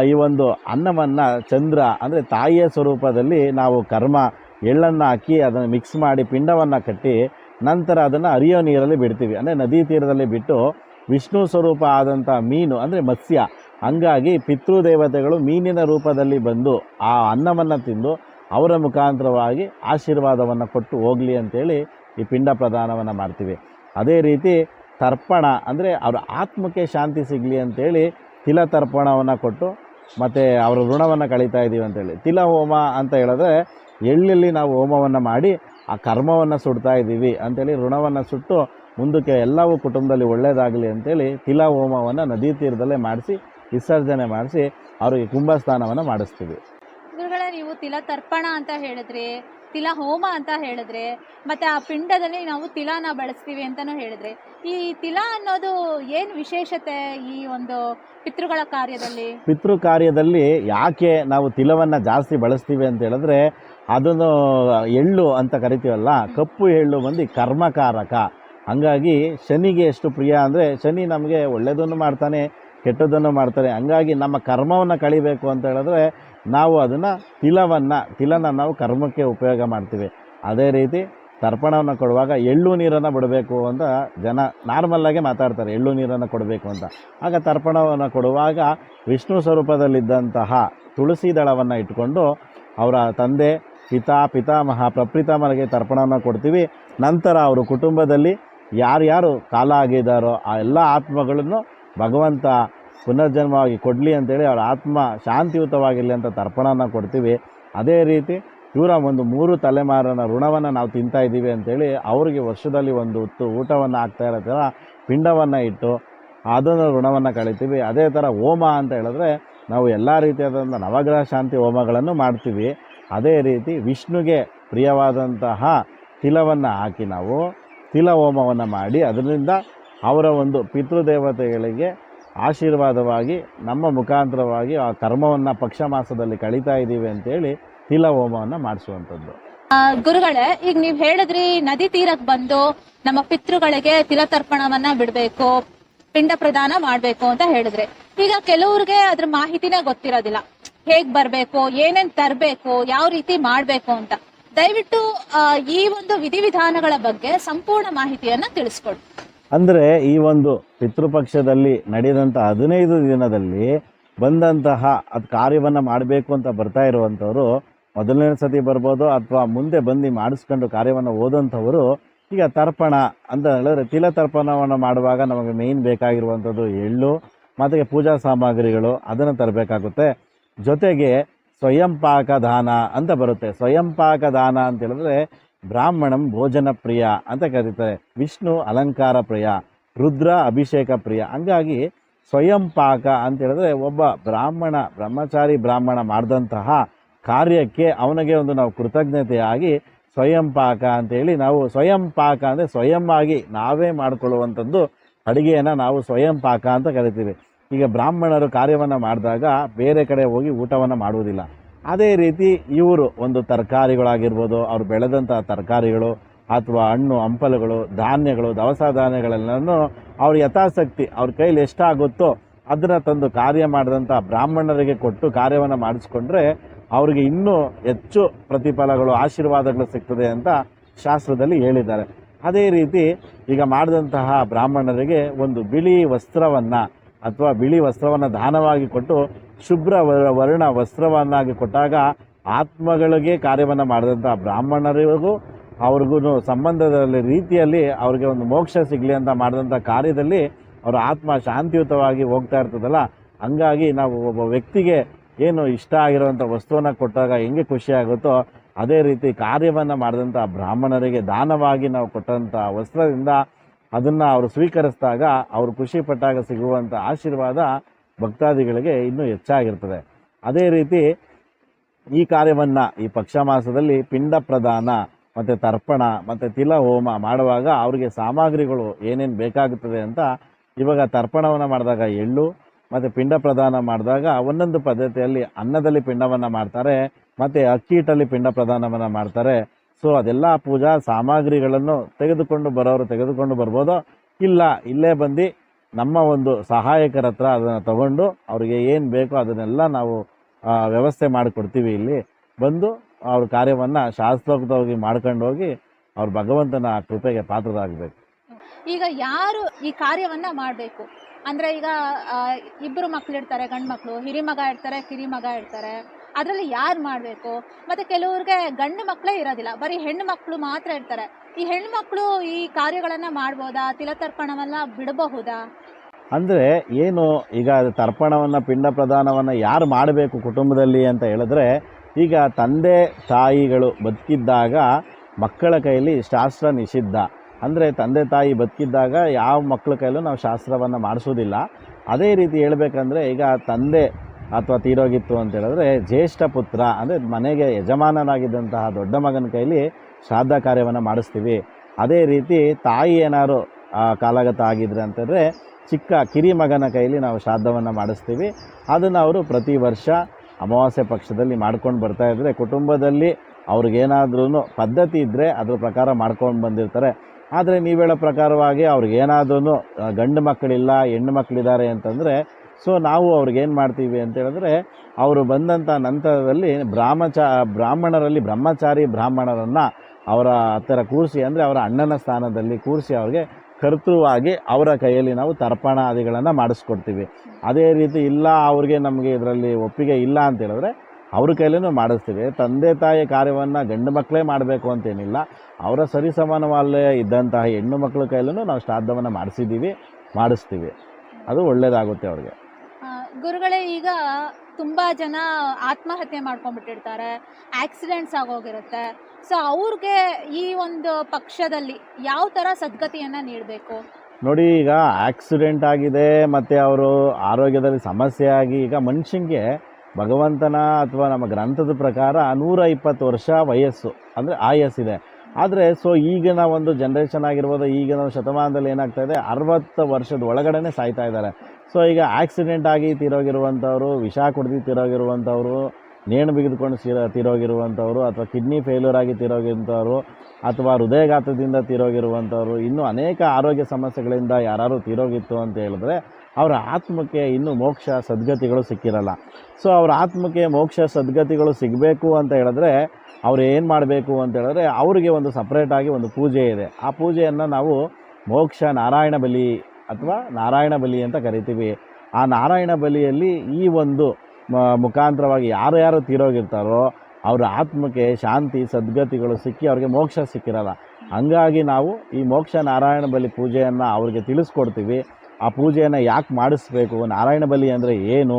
ಈ ಒಂದು ಅನ್ನವನ್ನು ಚಂದ್ರ ಅಂದರೆ ತಾಯಿಯ ಸ್ವರೂಪದಲ್ಲಿ ನಾವು ಕರ್ಮ, ಎಳ್ಳನ್ನು ಹಾಕಿ ಅದನ್ನು ಮಿಕ್ಸ್ ಮಾಡಿ ಪಿಂಡವನ್ನು ಕಟ್ಟಿ ನಂತರ ಅದನ್ನು ಅರಿಯೋ ನೀರಲ್ಲಿ ಬಿಡ್ತೀವಿ. ಅಂದರೆ ನದಿ ತೀರದಲ್ಲಿ ಬಿಟ್ಟು ವಿಷ್ಣು ಸ್ವರೂಪ ಆದಂಥ ಮೀನು ಅಂದರೆ ಮತ್ಸ್ಯ, ಹಂಗಾಗಿ ಪಿತೃದೇವತೆಗಳು ಮೀನಿನ ರೂಪದಲ್ಲಿ ಬಂದು ಆ ಅನ್ನವನ್ನು ತಿಂದು ಅವರ ಮುಖಾಂತರವಾಗಿ ಆಶೀರ್ವಾದವನ್ನು ಕೊಟ್ಟು ಹೋಗಲಿ ಅಂತೇಳಿ ಈ ಪಿಂಡ ಪ್ರದಾನವನ್ನು ಮಾಡ್ತೀವಿ. ಅದೇ ರೀತಿ ತರ್ಪಣ ಅಂದರೆ ಅವರ ಆತ್ಮಕ್ಕೆ ಶಾಂತಿ ಸಿಗಲಿ ಅಂತೇಳಿ ತಿಲ ತರ್ಪಣವನ್ನು ಕೊಟ್ಟು ಮತ್ತು ಅವರ ಋಣವನ್ನು ಕಳೀತಾ ಇದ್ದೀವಿ ಅಂತೇಳಿ. ತಿಲ ಹೋಮ ಅಂತ ಹೇಳಿದ್ರೆ ಎಳ್ಳಲ್ಲಿ ನಾವು ಹೋಮವನ್ನು ಮಾಡಿ ಆ ಕರ್ಮವನ್ನು ಸುಡ್ತಾ ಇದ್ದೀವಿ ಅಂತೇಳಿ ಋಣವನ್ನು ಸುಟ್ಟು ಮುಂದಕ್ಕೆ ಎಲ್ಲವೂ ಕುಟುಂಬದಲ್ಲಿ ಒಳ್ಳೆಯದಾಗಲಿ ಅಂತೇಳಿ ತಿಲ ಹೋಮವನ್ನು ನದಿ ತೀರದಲ್ಲೇ ಮಾಡಿಸಿ, ವಿಸರ್ಜನೆ ಮಾಡಿಸಿ ಅವರಿಗೆ ಕುಂಭಸ್ಥಾನವನ್ನು ಮಾಡಿಸ್ತೀವಿ. ತಿಲ ತರ್ಪಣ ಅಂತ ಹೇಳಿದ್ರಿ, ತಿಲ ಹೋಮ ಅಂತ ಹೇಳಿದ್ರೆ, ಮತ್ತೆ ಆ ಪಿಂಡದಲ್ಲಿ ನಾವು ತಿಲಾನ ಬಳಸ್ತೀವಿ ಅಂತಲೂ ಹೇಳಿದ್ರೆ, ಈ ತಿಲ ಅನ್ನೋದು ಏನು ವಿಶೇಷತೆ ಈ ಒಂದು ಪಿತೃಗಳ ಕಾರ್ಯದಲ್ಲಿ? ಪಿತೃ ಕಾರ್ಯದಲ್ಲಿ ಯಾಕೆ ನಾವು ತಿಲವನ್ನು ಜಾಸ್ತಿ ಬಳಸ್ತೀವಿ ಅಂತ ಹೇಳಿದ್ರೆ, ಅದನ್ನು ಎಳ್ಳು ಅಂತ ಕರಿತೀವಲ್ಲ, ಕಪ್ಪು ಎಳ್ಳು ಬಂದು ಕರ್ಮಕಾರಕ. ಹಂಗಾಗಿ ಶನಿಗೆ ಎಷ್ಟು ಪ್ರಿಯ ಅಂದರೆ, ಶನಿ ನಮಗೆ ಒಳ್ಳೆಯದನ್ನು ಮಾಡ್ತಾನೆ, ಕೆಟ್ಟದ್ದನ್ನು ಮಾಡ್ತಾರೆ ಹಂಗಾಗಿ ನಮ್ಮ ಕರ್ಮವನ್ನು ಕಳಿಬೇಕು ಅಂತ ಹೇಳಿದ್ರೆ ನಾವು ಅದನ್ನು ತಿಲವನ್ನು, ತಿಲನ ನಾವು ಕರ್ಮಕ್ಕೆ ಉಪಯೋಗ ಮಾಡ್ತೀವಿ. ಅದೇ ರೀತಿ ತರ್ಪಣವನ್ನು ಕೊಡುವಾಗ ಎಳ್ಳು ನೀರನ್ನು ಬಿಡಬೇಕು ಅಂತ ಜನ ನಾರ್ಮಲ್ಲಾಗೆ ಮಾತಾಡ್ತಾರೆ, ಎಳ್ಳು ನೀರನ್ನು ಕೊಡಬೇಕು ಅಂತ. ಆಗ ತರ್ಪಣವನ್ನು ಕೊಡುವಾಗ ವಿಷ್ಣು ಸ್ವರೂಪದಲ್ಲಿದ್ದಂತಹ ತುಳಸಿ ದಳವನ್ನು ಇಟ್ಕೊಂಡು ಅವರ ತಂದೆ, ಪಿತಾ, ಪಿತಾಮಹ ಪ್ರಪ್ರಿತಾಮಹರಿಗೆ ತರ್ಪಣವನ್ನು ಕೊಡ್ತೀವಿ. ನಂತರ ಅವರು ಕುಟುಂಬದಲ್ಲಿ ಯಾರ್ಯಾರು ಕಾಲ ಆಗಿದ್ದಾರೋ ಆ ಎಲ್ಲ ಆತ್ಮಗಳನ್ನು ಭಗವಂತ ಪುನರ್ಜನ್ಮವಾಗಿ ಕೊಡಲಿ ಅಂತೇಳಿ ಅವಳ ಆತ್ಮ ಶಾಂತಿಯುತವಾಗಿರಲಿ ಅಂತ ತರ್ಪಣನ ಕೊಡ್ತೀವಿ. ಅದೇ ರೀತಿ ಇವರ ಒಂದು ಮೂರು ತಲೆಮಾರನ ಋಣವನ್ನು ನಾವು ತಿಂತಾ ಇದ್ದೀವಿ ಅಂತೇಳಿ ಅವರಿಗೆ ವರ್ಷದಲ್ಲಿ ಒಂದು ಹೊತ್ತು ಊಟವನ್ನು ಹಾಕ್ತಾ ಇರೋ ಥರ ಪಿಂಡವನ್ನು ಇಟ್ಟು ಅದನ್ನು ಋಣವನ್ನು ಕಳಿತೀವಿ. ಅದೇ ಥರ ಹೋಮ ಅಂತ ಹೇಳಿದ್ರೆ ನಾವು ಎಲ್ಲ ರೀತಿಯಾದಂಥ ನವಗ್ರಹ ಶಾಂತಿ ಹೋಮಗಳನ್ನು ಮಾಡ್ತೀವಿ. ಅದೇ ರೀತಿ ವಿಷ್ಣುಗೆ ಪ್ರಿಯವಾದಂತಹ ತಿಲವನ್ನು ಹಾಕಿ ನಾವು ತಿಲ ಹೋಮವನ್ನು ಮಾಡಿ ಅದರಿಂದ ಅವರ ಒಂದು ಪಿತೃದೇವತೆಗಳಿಗೆ ಆಶೀರ್ವಾದವಾಗಿ ನಮ್ಮ ಮುಖಾಂತರವಾಗಿ ಆ ಕರ್ಮವನ್ನು ಪಕ್ಷ ಮಾಸದಲ್ಲಿ ಕಳೀತಾ ಇದ್ದೀವಿ ಅಂತೇಳಿ ತಿಲ ಹೋಮವನ್ನು ಮಾಡಿಸುವಂಥದ್ದು. ಗುರುಗಳೇ, ಈಗ ನೀವು ಹೇಳಿದ್ರಿ ನದಿ ತೀರಕ್ಕೆ ಬಂದು ನಮ್ಮ ಪಿತೃಗಳಿಗೆ ತಿಲತರ್ಪಣವನ್ನ ಬಿಡಬೇಕು, ಪಿಂಡ ಪ್ರದಾನ ಮಾಡಬೇಕು ಅಂತ ಹೇಳಿದ್ರೆ. ಈಗ ಕೆಲವ್ರಿಗೆ ಅದ್ರ ಮಾಹಿತಿನೇ ಗೊತ್ತಿರೋದಿಲ್ಲ. ಹೇಗ್ ಬರ್ಬೇಕು, ಏನೇನ್ ತರಬೇಕು, ಯಾವ ರೀತಿ ಮಾಡ್ಬೇಕು ಅಂತ. ದಯವಿಟ್ಟು ಈ ಒಂದು ವಿಧಿವಿಧಾನಗಳ ಬಗ್ಗೆ ಸಂಪೂರ್ಣ ಮಾಹಿತಿಯನ್ನ ತಿಳಿಸ್ಕೊಡಿ. ಅಂದರೆ ಈ ಒಂದು ಪಿತೃಪಕ್ಷದಲ್ಲಿ ನಡೆದಂಥ ಹದಿನೈದು ದಿನದಲ್ಲಿ ಬಂದಂತಹ ಅದು ಕಾರ್ಯವನ್ನು ಮಾಡಬೇಕು ಅಂತ ಬರ್ತಾ ಇರುವಂಥವರು ಮೊದಲನೇ ಸತಿ ಬರ್ಬೋದು ಅಥವಾ ಮುಂದೆ ಬಂದು ಮಾಡಿಸ್ಕೊಂಡು ಕಾರ್ಯವನ್ನು ಓದಂಥವರು ಈಗ ತರ್ಪಣ ಅಂತ ಹೇಳಿದ್ರೆ ತಿಲ ತರ್ಪಣವನ್ನು ಮಾಡುವಾಗ ನಮಗೆ ಮೇಯ್ನ್ ಬೇಕಾಗಿರುವಂಥದ್ದು ಎಳ್ಳು, ಮತ್ತು ಪೂಜಾ ಸಾಮಗ್ರಿಗಳು, ಅದನ್ನು ತರಬೇಕಾಗುತ್ತೆ. ಜೊತೆಗೆ ಸ್ವಯಂ ಪಾಕ ದಾನ ಅಂತ ಬರುತ್ತೆ. ಸ್ವಯಂ ದಾನ ಅಂತ ಹೇಳಿದ್ರೆ ಬ್ರಾಹ್ಮಣಂ ಭೋಜನ ಪ್ರಿಯ ಅಂತ ಕರೀತಾರೆ. ವಿಷ್ಣು ಅಲಂಕಾರ ಪ್ರಿಯ, ರುದ್ರ ಅಭಿಷೇಕ ಪ್ರಿಯ. ಹಂಗಾಗಿ ಸ್ವಯಂ ಪಾಕ ಅಂತ ಹೇಳಿದ್ರೆ ಒಬ್ಬ ಬ್ರಾಹ್ಮಣ, ಬ್ರಹ್ಮಚಾರಿ ಬ್ರಾಹ್ಮಣ ಮಾಡಿದಂತಹ ಕಾರ್ಯಕ್ಕೆ ಅವನಿಗೆ ಒಂದು ನಾವು ಕೃತಜ್ಞತೆಯಾಗಿ ಸ್ವಯಂ ಪಾಕ ಅಂತೇಳಿ ನಾವು ಸ್ವಯಂ ಪಾಕ ಅಂದರೆ ಸ್ವಯಂ ಆಗಿ ನಾವೇ ಮಾಡಿಕೊಳ್ಳುವಂಥದ್ದು ಅಡುಗೆಯನ್ನು ನಾವು ಸ್ವಯಂ ಪಾಕ ಅಂತ ಕರಿತೀವಿ. ಈಗ ಬ್ರಾಹ್ಮಣರು ಕಾರ್ಯವನ್ನು ಮಾಡಿದಾಗ ಬೇರೆ ಕಡೆ ಹೋಗಿ ಊಟವನ್ನು ಮಾಡುವುದಿಲ್ಲ. ಅದೇ ರೀತಿ ಇವರು ಒಂದು ತರಕಾರಿಗಳಾಗಿರ್ಬೋದು, ಅವ್ರು ಬೆಳೆದಂಥ ತರಕಾರಿಗಳು ಅಥವಾ ಹಣ್ಣು, ಹಂಪಲುಗಳು, ಧಾನ್ಯಗಳು, ದವಸ ಧಾನ್ಯಗಳೆಲ್ಲನೂ ಅವ್ರ ಯಥಾಸಕ್ತಿ ಅವ್ರ ಕೈಲಿ ಎಷ್ಟಾಗುತ್ತೋ ಅದನ್ನು ತಂದು ಕಾರ್ಯ ಮಾಡಿದಂಥ ಬ್ರಾಹ್ಮಣರಿಗೆ ಕೊಟ್ಟು ಕಾರ್ಯವನ್ನು ಮಾಡಿಸ್ಕೊಂಡ್ರೆ ಅವ್ರಿಗೆ ಇನ್ನೂ ಹೆಚ್ಚು ಪ್ರತಿಫಲಗಳು, ಆಶೀರ್ವಾದಗಳು ಸಿಗ್ತದೆ ಅಂತ ಶಾಸ್ತ್ರದಲ್ಲಿ ಹೇಳಿದ್ದಾರೆ. ಅದೇ ರೀತಿ ಈಗ ಮಾಡಿದಂತಹ ಬ್ರಾಹ್ಮಣರಿಗೆ ಒಂದು ಬಿಳಿ ವಸ್ತ್ರವನ್ನು ಅಥವಾ ಬಿಳಿ ವಸ್ತ್ರವನ್ನು ದಾನವಾಗಿ ಕೊಟ್ಟು ಶುಭ್ರ ವರ್ಣ ವಸ್ತ್ರವನ್ನಾಗಿ ಕೊಟ್ಟಾಗ ಆತ್ಮಗಳಿಗೆ ಕಾರ್ಯವನ್ನು ಮಾಡಿದಂಥ ಬ್ರಾಹ್ಮಣರಿಗೂ ಅವ್ರಿಗೂ ಸಂಬಂಧದಲ್ಲಿ ರೀತಿಯಲ್ಲಿ ಅವ್ರಿಗೆ ಒಂದು ಮೋಕ್ಷ ಸಿಗಲಿ ಅಂತ ಮಾಡಿದಂಥ ಕಾರ್ಯದಲ್ಲಿ ಅವರ ಆತ್ಮ ಶಾಂತಿಯುತವಾಗಿ ಹೋಗ್ತಾ ಇರ್ತದಲ್ಲ, ಹಂಗಾಗಿ ನಾವು ಒಬ್ಬ ವ್ಯಕ್ತಿಗೆ ಏನು ಇಷ್ಟ ಆಗಿರುವಂಥ ವಸ್ತುವನ್ನು ಕೊಟ್ಟಾಗ ಹೆಂಗೆ ಖುಷಿಯಾಗುತ್ತೋ ಅದೇ ರೀತಿ ಕಾರ್ಯವನ್ನು ಮಾಡಿದಂಥ ಬ್ರಾಹ್ಮಣರಿಗೆ ದಾನವಾಗಿ ನಾವು ಕೊಟ್ಟಂಥ ವಸ್ತ್ರದಿಂದ ಅದನ್ನು ಅವರು ಸ್ವೀಕರಿಸಿದಾಗ ಅವರು ಖುಷಿ ಪಟ್ಟಾಗ ಸಿಗುವಂಥ ಆಶೀರ್ವಾದ ಭಕ್ತಾದಿಗಳಿಗೆ ಇನ್ನೂ ಹೆಚ್ಚಾಗಿರ್ತದೆ. ಅದೇ ರೀತಿ ಈ ಕಾರ್ಯವನ್ನು ಈ ಪಕ್ಷ ಮಾಸದಲ್ಲಿ ಪಿಂಡ ಪ್ರದಾನ, ಮತ್ತು ತರ್ಪಣ, ಮತ್ತು ತಿಲ ಹೋಮ ಮಾಡುವಾಗ ಅವರಿಗೆ ಸಾಮಗ್ರಿಗಳು ಏನೇನು ಬೇಕಾಗುತ್ತದೆ ಅಂತ ಇವಾಗ ತರ್ಪಣವನ್ನು ಮಾಡಿದಾಗ ಎಳ್ಳು, ಮತ್ತು ಪಿಂಡ ಪ್ರದಾನ ಮಾಡಿದಾಗ ಒಂದೊಂದು ಪದ್ಧತಿಯಲ್ಲಿ ಅನ್ನದಲ್ಲಿ ಪಿಂಡವನ್ನು ಮಾಡ್ತಾರೆ, ಮತ್ತು ಅಕ್ಕಿ ಹಿಟ್ಟಲ್ಲಿ ಪಿಂಡ ಪ್ರದಾನವನ್ನು ಮಾಡ್ತಾರೆ. ಸೊ ಅದೆಲ್ಲ ಪೂಜಾ ಸಾಮಗ್ರಿಗಳನ್ನು ತೆಗೆದುಕೊಂಡು ಬರೋರು ತೆಗೆದುಕೊಂಡು ಬರ್ಬೋದು? ಇಲ್ಲ, ಇಲ್ಲೇ ಬಂದು ನಮ್ಮ ಒಂದು ಸಹಾಯಕರ ಹತ್ರ ಅದನ್ನು ತಗೊಂಡು ಅವ್ರಿಗೆ ಏನು ಬೇಕೋ ಅದನ್ನೆಲ್ಲ ನಾವು ವ್ಯವಸ್ಥೆ ಮಾಡಿಕೊಡ್ತೀವಿ ಇಲ್ಲಿ. ಬಂದು ಅವ್ರ ಕಾರ್ಯವನ್ನು ಶಾಸ್ತ್ರೋಕ್ತವಾಗಿ ಮಾಡ್ಕೊಂಡು ಹೋಗಿ ಅವ್ರ ಭಗವಂತನ ಕೃಪೆಗೆ ಪಾತ್ರರಾಗಬೇಕು. ಈಗ ಯಾರು ಈ ಕಾರ್ಯವನ್ನ ಮಾಡಬೇಕು? ಅಂದರೆ ಈಗ ಇಬ್ಬರು ಮಕ್ಕಳು ಇರ್ತಾರೆ ಗಂಡು ಮಕ್ಕಳು ಹಿರಿಮಗ ಇರ್ತಾರೆ ಕಿರಿ ಮಗ ಇರ್ತಾರೆ. ಅದರಲ್ಲಿ ಯಾರು ಮಾಡಬೇಕು? ಮತ್ತೆ ಕೆಲವ್ರಿಗೆ ಗಂಡು ಮಕ್ಕಳೇ ಇರೋದಿಲ್ಲ. ಬರೀ ಹೆಣ್ಣು ಮಕ್ಕಳು ಮಾತ್ರ ಇರ್ತಾರೆ. ಈ ಹೆಣ್ಣು ಮಕ್ಕಳು ಈ ಕಾರ್ಯಗಳನ್ನು ಮಾಡ್ಬೋದಾ? ತಿಲತರ್ಪಣವನ್ನ ಬಿಡಬಹುದಾ? ಅಂದರೆ ಏನು, ಈಗ ತರ್ಪಣವನ್ನು, ಪಿಂಡ ಪ್ರದಾನವನ್ನು ಯಾರು ಮಾಡಬೇಕು ಕುಟುಂಬದಲ್ಲಿ ಅಂತ ಹೇಳಿದ್ರೆ, ಈಗ ತಂದೆ, ತಾಯಿಗಳು ಬದುಕಿದ್ದಾಗ ಮಕ್ಕಳ ಕೈಯಲ್ಲಿ ಶಾಸ್ತ್ರ ನಿಷಿದ್ಧ. ಅಂದರೆ ತಂದೆ, ತಾಯಿ ಬದುಕಿದ್ದಾಗ ಯಾವ ಮಕ್ಕಳ ಕೈಲೂ ನಾವು ಶಾಸ್ತ್ರವನ್ನು ಮಾಡಿಸೋದಿಲ್ಲ. ಅದೇ ರೀತಿ ಹೇಳ್ಬೇಕಂದ್ರೆ ಈಗ ತಂದೆ ಅಥವಾ ತೀರೋಗಿತ್ತು ಅಂತ ಹೇಳಿದ್ರೆ, ಜ್ಯೇಷ್ಠ ಪುತ್ರ, ಅಂದರೆ ಮನೆಗೆ ಯಜಮಾನನಾಗಿದ್ದಂತಹ ದೊಡ್ಡ ಮಗನ ಕೈಲಿ ಶ್ರಾದ್ದ ಕಾರ್ಯವನ್ನು ಮಾಡಿಸ್ತೀವಿ. ಅದೇ ರೀತಿ ತಾಯಿ ಏನಾದ್ರು ಕಾಲಗತ ಆಗಿದ್ರೆ ಅಂತಂದರೆ ಚಿಕ್ಕ ಕಿರಿ ಮಗನ ಕೈಲಿ ನಾವು ಶ್ರಾದ್ದವನ್ನು ಮಾಡಿಸ್ತೀವಿ. ಅದನ್ನು ಅವರು ಪ್ರತಿ ವರ್ಷ ಅಮಾವಾಸ್ಯೆ ಪಕ್ಷದಲ್ಲಿ ಮಾಡ್ಕೊಂಡು ಬರ್ತಾ ಇದ್ದರೆ ಕುಟುಂಬದಲ್ಲಿ ಅವ್ರಿಗೇನಾದ್ರೂ ಪದ್ಧತಿ ಇದ್ದರೆ ಅದ್ರ ಪ್ರಕಾರ ಮಾಡ್ಕೊಂಡು ಬಂದಿರ್ತಾರೆ. ಆದರೆ ನೀವು ಹೇಳೋ ಪ್ರಕಾರವಾಗಿ ಅವ್ರಿಗೇನಾದ್ರೂ ಗಂಡು ಮಕ್ಕಳಿಲ್ಲ, ಹೆಣ್ಣು ಮಕ್ಕಳಿದ್ದಾರೆ ಅಂತಂದರೆ ಸೊ ನಾವು ಅವ್ರಿಗೇನು ಮಾಡ್ತೀವಿ ಅಂತ ಹೇಳಿದ್ರೆ, ಅವರು ಬಂದಂಥ ನಂತರದಲ್ಲಿ ಬ್ರಾಹ್ಮಚಾ, ಬ್ರಾಹ್ಮಣರಲ್ಲಿ ಬ್ರಹ್ಮಚಾರಿ ಬ್ರಾಹ್ಮಣರನ್ನು ಅವರ ಹತ್ತಿರ ಕೂರಿಸಿ, ಅಂದರೆ ಅವರ ಅಣ್ಣನ ಸ್ಥಾನದಲ್ಲಿ ಕೂರಿಸಿ ಅವ್ರಿಗೆ ಕರ್ತೃವಾಗಿ ಅವರ ಕೈಯಲ್ಲಿ ನಾವು ತರ್ಪಣಾದಿಗಳನ್ನು ಮಾಡಿಸ್ಕೊಡ್ತೀವಿ. ಅದೇ ರೀತಿ ಇಲ್ಲ ಅವ್ರಿಗೆ ನಮಗೆ ಇದರಲ್ಲಿ ಒಪ್ಪಿಗೆ ಇಲ್ಲ ಅಂತ ಹೇಳಿದ್ರೆ, ಅವ್ರ ಕೈಲೂ ಮಾಡಿಸ್ತೀವಿ. ತಂದೆ ತಾಯಿ ಕಾರ್ಯವನ್ನು ಗಂಡು ಮಕ್ಕಳೇ ಮಾಡಬೇಕು ಅಂತೇನಿಲ್ಲ. ಅವರ ಸರಿಸಮಾನವಲ್ಲೇ ಇದ್ದಂತಹ ಹೆಣ್ಣು ಮಕ್ಕಳ ಕೈಲೂ ನಾವು ಶ್ರಾದ್ದವನ್ನು ಮಾಡಿಸಿದ್ದೀವಿ ಮಾಡಿಸ್ತೀವಿ. ಅದು ಒಳ್ಳೆಯದಾಗುತ್ತೆ ಅವ್ರಿಗೆ. ಗುರುಗಳೇ, ಈಗ ತುಂಬಾ ಜನ ಆತ್ಮಹತ್ಯೆ ಮಾಡ್ಕೊಂಡ್ಬಿಟ್ಟಿರ್ತಾರೆ ಆಕ್ಸಿಡೆಂಟ್ಸ್ ಆಗೋಗಿರುತ್ತೆ. ಸೊ ಅವ್ರಿಗೆ ಈ ಒಂದು ಪಕ್ಷದಲ್ಲಿ ಯಾವ ತರ ಸದ್ಗತಿಯನ್ನ ನೀಡಬೇಕು? ನೋಡಿ, ಈಗ ಆಕ್ಸಿಡೆಂಟ್ ಆಗಿದೆ, ಮತ್ತು ಅವರು ಆರೋಗ್ಯದಲ್ಲಿ ಸಮಸ್ಯೆ ಆಗಿ, ಈಗ ಮನುಷ್ಯನಿಗೆ ಭಗವಂತನ ಅಥವಾ ನಮ್ಮ ಗ್ರಂಥದ ಪ್ರಕಾರ ನೂರ ಇಪ್ಪತ್ತು ವರ್ಷ ವಯಸ್ಸು, ಅಂದರೆ ಆಯಸ್ಸಿದೆ ಆದರೆ ಸೊ ಈಗಿನ ಒಂದು ಜನ್ರೇಷನ್ ಆಗಿರ್ಬೋದು, ಈಗಿನ ಶತಮಾನದಲ್ಲಿ ಏನಾಗ್ತಾ ಇದೆ, ಅರವತ್ತು ವರ್ಷದ ಒಳಗಡೆ ಸಾಯ್ತಾ ಇದ್ದಾರೆ. ಸೊ ಈಗ ಆಕ್ಸಿಡೆಂಟ್ ಆಗಿ ತೀರೋಗಿರುವಂಥವ್ರು, ವಿಷ ಕುಡ್ದು ತೀರೋಗಿರುವಂಥವ್ರು, ನೇಣು ಬಿಗಿದುಕೊಂಡು ಸೀರ ತೀರೋಗಿರುವಂಥವ್ರು, ಅಥವಾ ಕಿಡ್ನಿ ಫೇಲ್ಯೂರ್ ಆಗಿ ತೀರೋಗಿರುವಂಥವ್ರು, ಅಥವಾ ಹೃದಯಘಾತದಿಂದ ತೀರೋಗಿರುವಂಥವ್ರು, ಇನ್ನೂ ಅನೇಕ ಆರೋಗ್ಯ ಸಮಸ್ಯೆಗಳಿಂದ ಯಾರು ತೀರೋಗಿತ್ತು ಅಂತ ಹೇಳಿದ್ರೆ, ಅವರ ಆತ್ಮಕ್ಕೆ ಇನ್ನೂ ಮೋಕ್ಷ ಸದ್ಗತಿಗಳು ಸಿಕ್ಕಿರಲ್ಲ. ಸೊ ಅವರ ಆತ್ಮಕ್ಕೆ ಮೋಕ್ಷ ಸದ್ಗತಿಗಳು ಸಿಗಬೇಕು ಅಂತ ಹೇಳಿದ್ರೆ, ಅವ್ರು ಏನು ಮಾಡಬೇಕು ಅಂತ ಹೇಳಿದ್ರೆ, ಅವರಿಗೆ ಒಂದು ಸಪ್ರೇಟಾಗಿ ಒಂದು ಪೂಜೆ ಇದೆ. ಆ ಪೂಜೆಯನ್ನು ನಾವು ಮೋಕ್ಷ ನಾರಾಯಣ ಬಲಿ ಅಥವಾ ನಾರಾಯಣ ಬಲಿ ಅಂತ ಕರಿತೀವಿ. ಆ ನಾರಾಯಣ ಬಲಿಯಲ್ಲಿ ಈ ಒಂದು ಮುಖಾಂತರವಾಗಿ ಯಾರು ಯಾರು ತೀರೋಗಿರ್ತಾರೋ ಅವರ ಆತ್ಮಕ್ಕೆ ಶಾಂತಿ, ಸದ್ಗತಿಗಳು ಸಿಕ್ಕಿ ಅವ್ರಿಗೆ ಮೋಕ್ಷ ಸಿಕ್ಕಿರಲ್ಲ. ಹಂಗಾಗಿ ನಾವು ಈ ಮೋಕ್ಷ ನಾರಾಯಣ ಬಲಿ ಪೂಜೆಯನ್ನು ಅವ್ರಿಗೆ ತಿಳಿಸ್ಕೊಡ್ತೀವಿ. ಆ ಪೂಜೆಯನ್ನು ಯಾಕೆ ಮಾಡಿಸ್ಬೇಕು? ನಾರಾಯಣ ಬಲಿ ಅಂದರೆ ಏನು?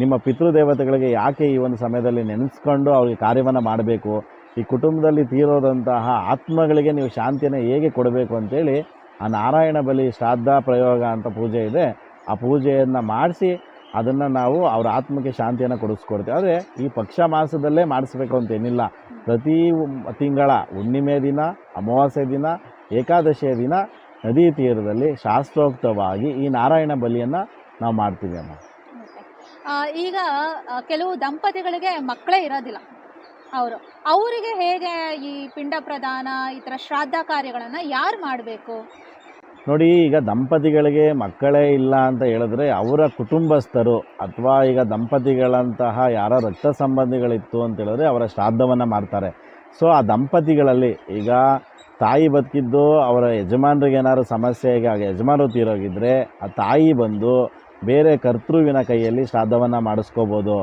ನಿಮ್ಮ ಪಿತೃದೇವತೆಗಳಿಗೆ ಯಾಕೆ ಈ ಒಂದು ಸಮಯದಲ್ಲಿ ನೆನೆಸ್ಕೊಂಡು ಅವ್ರಿಗೆ ಕಾರ್ಯವನ್ನು ಮಾಡಬೇಕು? ಈ ಕುಟುಂಬದಲ್ಲಿ ತೀರೋದಂತಹ ಆತ್ಮಗಳಿಗೆ ನೀವು ಶಾಂತಿಯನ್ನು ಹೇಗೆ ಕೊಡಬೇಕು ಅಂತೇಳಿ ಆ ನಾರಾಯಣ ಬಲಿ ಶ್ರಾದ್ದ ಪ್ರಯೋಗ ಅಂತ ಪೂಜೆ ಇದೆ. ಆ ಪೂಜೆಯನ್ನು ಮಾಡಿಸಿ ಅದನ್ನು ನಾವು ಅವ್ರ ಆತ್ಮಕ್ಕೆ ಶಾಂತಿಯನ್ನು ಕೊಡಿಸ್ಕೊಡ್ತೀವಿ. ಆದರೆ ಈ ಪಕ್ಷ ಮಾಸದಲ್ಲೇ ಮಾಡಿಸ್ಬೇಕು ಅಂತೇನಿಲ್ಲ ಪ್ರತಿ ತಿಂಗಳ ಹುಣ್ಣಿಮೆ ದಿನ, ಅಮಾವಾಸ್ಯೆ ದಿನ, ಏಕಾದಶಿಯ ದಿನ ನದಿ ತೀರದಲ್ಲಿ ಶಾಸ್ತ್ರೋಕ್ತವಾಗಿ ಈ ನಾರಾಯಣ ಬಲಿಯನ್ನು ನಾವು ಮಾಡ್ತೀವಿ ಅಮ್ಮ. ಈಗ ಕೆಲವು ದಂಪತಿಗಳಿಗೆ ಮಕ್ಕಳೇ ಇರೋದಿಲ್ಲ ಅವರು. ಅವರಿಗೆ ಹೇಗೆ ಈ ಪಿಂಡ ಪ್ರದಾನ, ಈ ಥರ ಶ್ರಾದ್ದ ಕಾರ್ಯಗಳನ್ನು ಯಾರು ಮಾಡಬೇಕು? ನೋಡಿ, ಈಗ ದಂಪತಿಗಳಿಗೆ ಮಕ್ಕಳೇ ಇಲ್ಲ ಅಂತ ಹೇಳಿದ್ರೆ ಅವರ ಕುಟುಂಬಸ್ಥರು ಅಥವಾ ಈಗ ದಂಪತಿಗಳಂತಹ ಯಾರ ರಕ್ತ ಸಂಬಂಧಿಗಳಿತ್ತು ಅಂತ ಹೇಳಿದ್ರೆ ಅವರ ಶ್ರಾದ್ದವನ್ನು ಮಾಡ್ತಾರೆ. ಸೊ ಆ ದಂಪತಿಗಳಲ್ಲಿ ಈಗ ತಾಯಿ ಬದುಕಿದ್ದು ಅವರ ಯಜಮಾನರಿಗೆ ಏನಾದ್ರು ಸಮಸ್ಯೆ, ಈಗ ಯಜಮಾನರು ತೀರೋಗಿದ್ರೆ ಆ ತಾಯಿ ಬಂದು ಬೇರೆ ಕರ್ತೃವಿನ ಕೈಯಲ್ಲಿ ಶ್ರಾದ್ದವನ್ನು ಮಾಡಿಸ್ಕೋಬೋದು.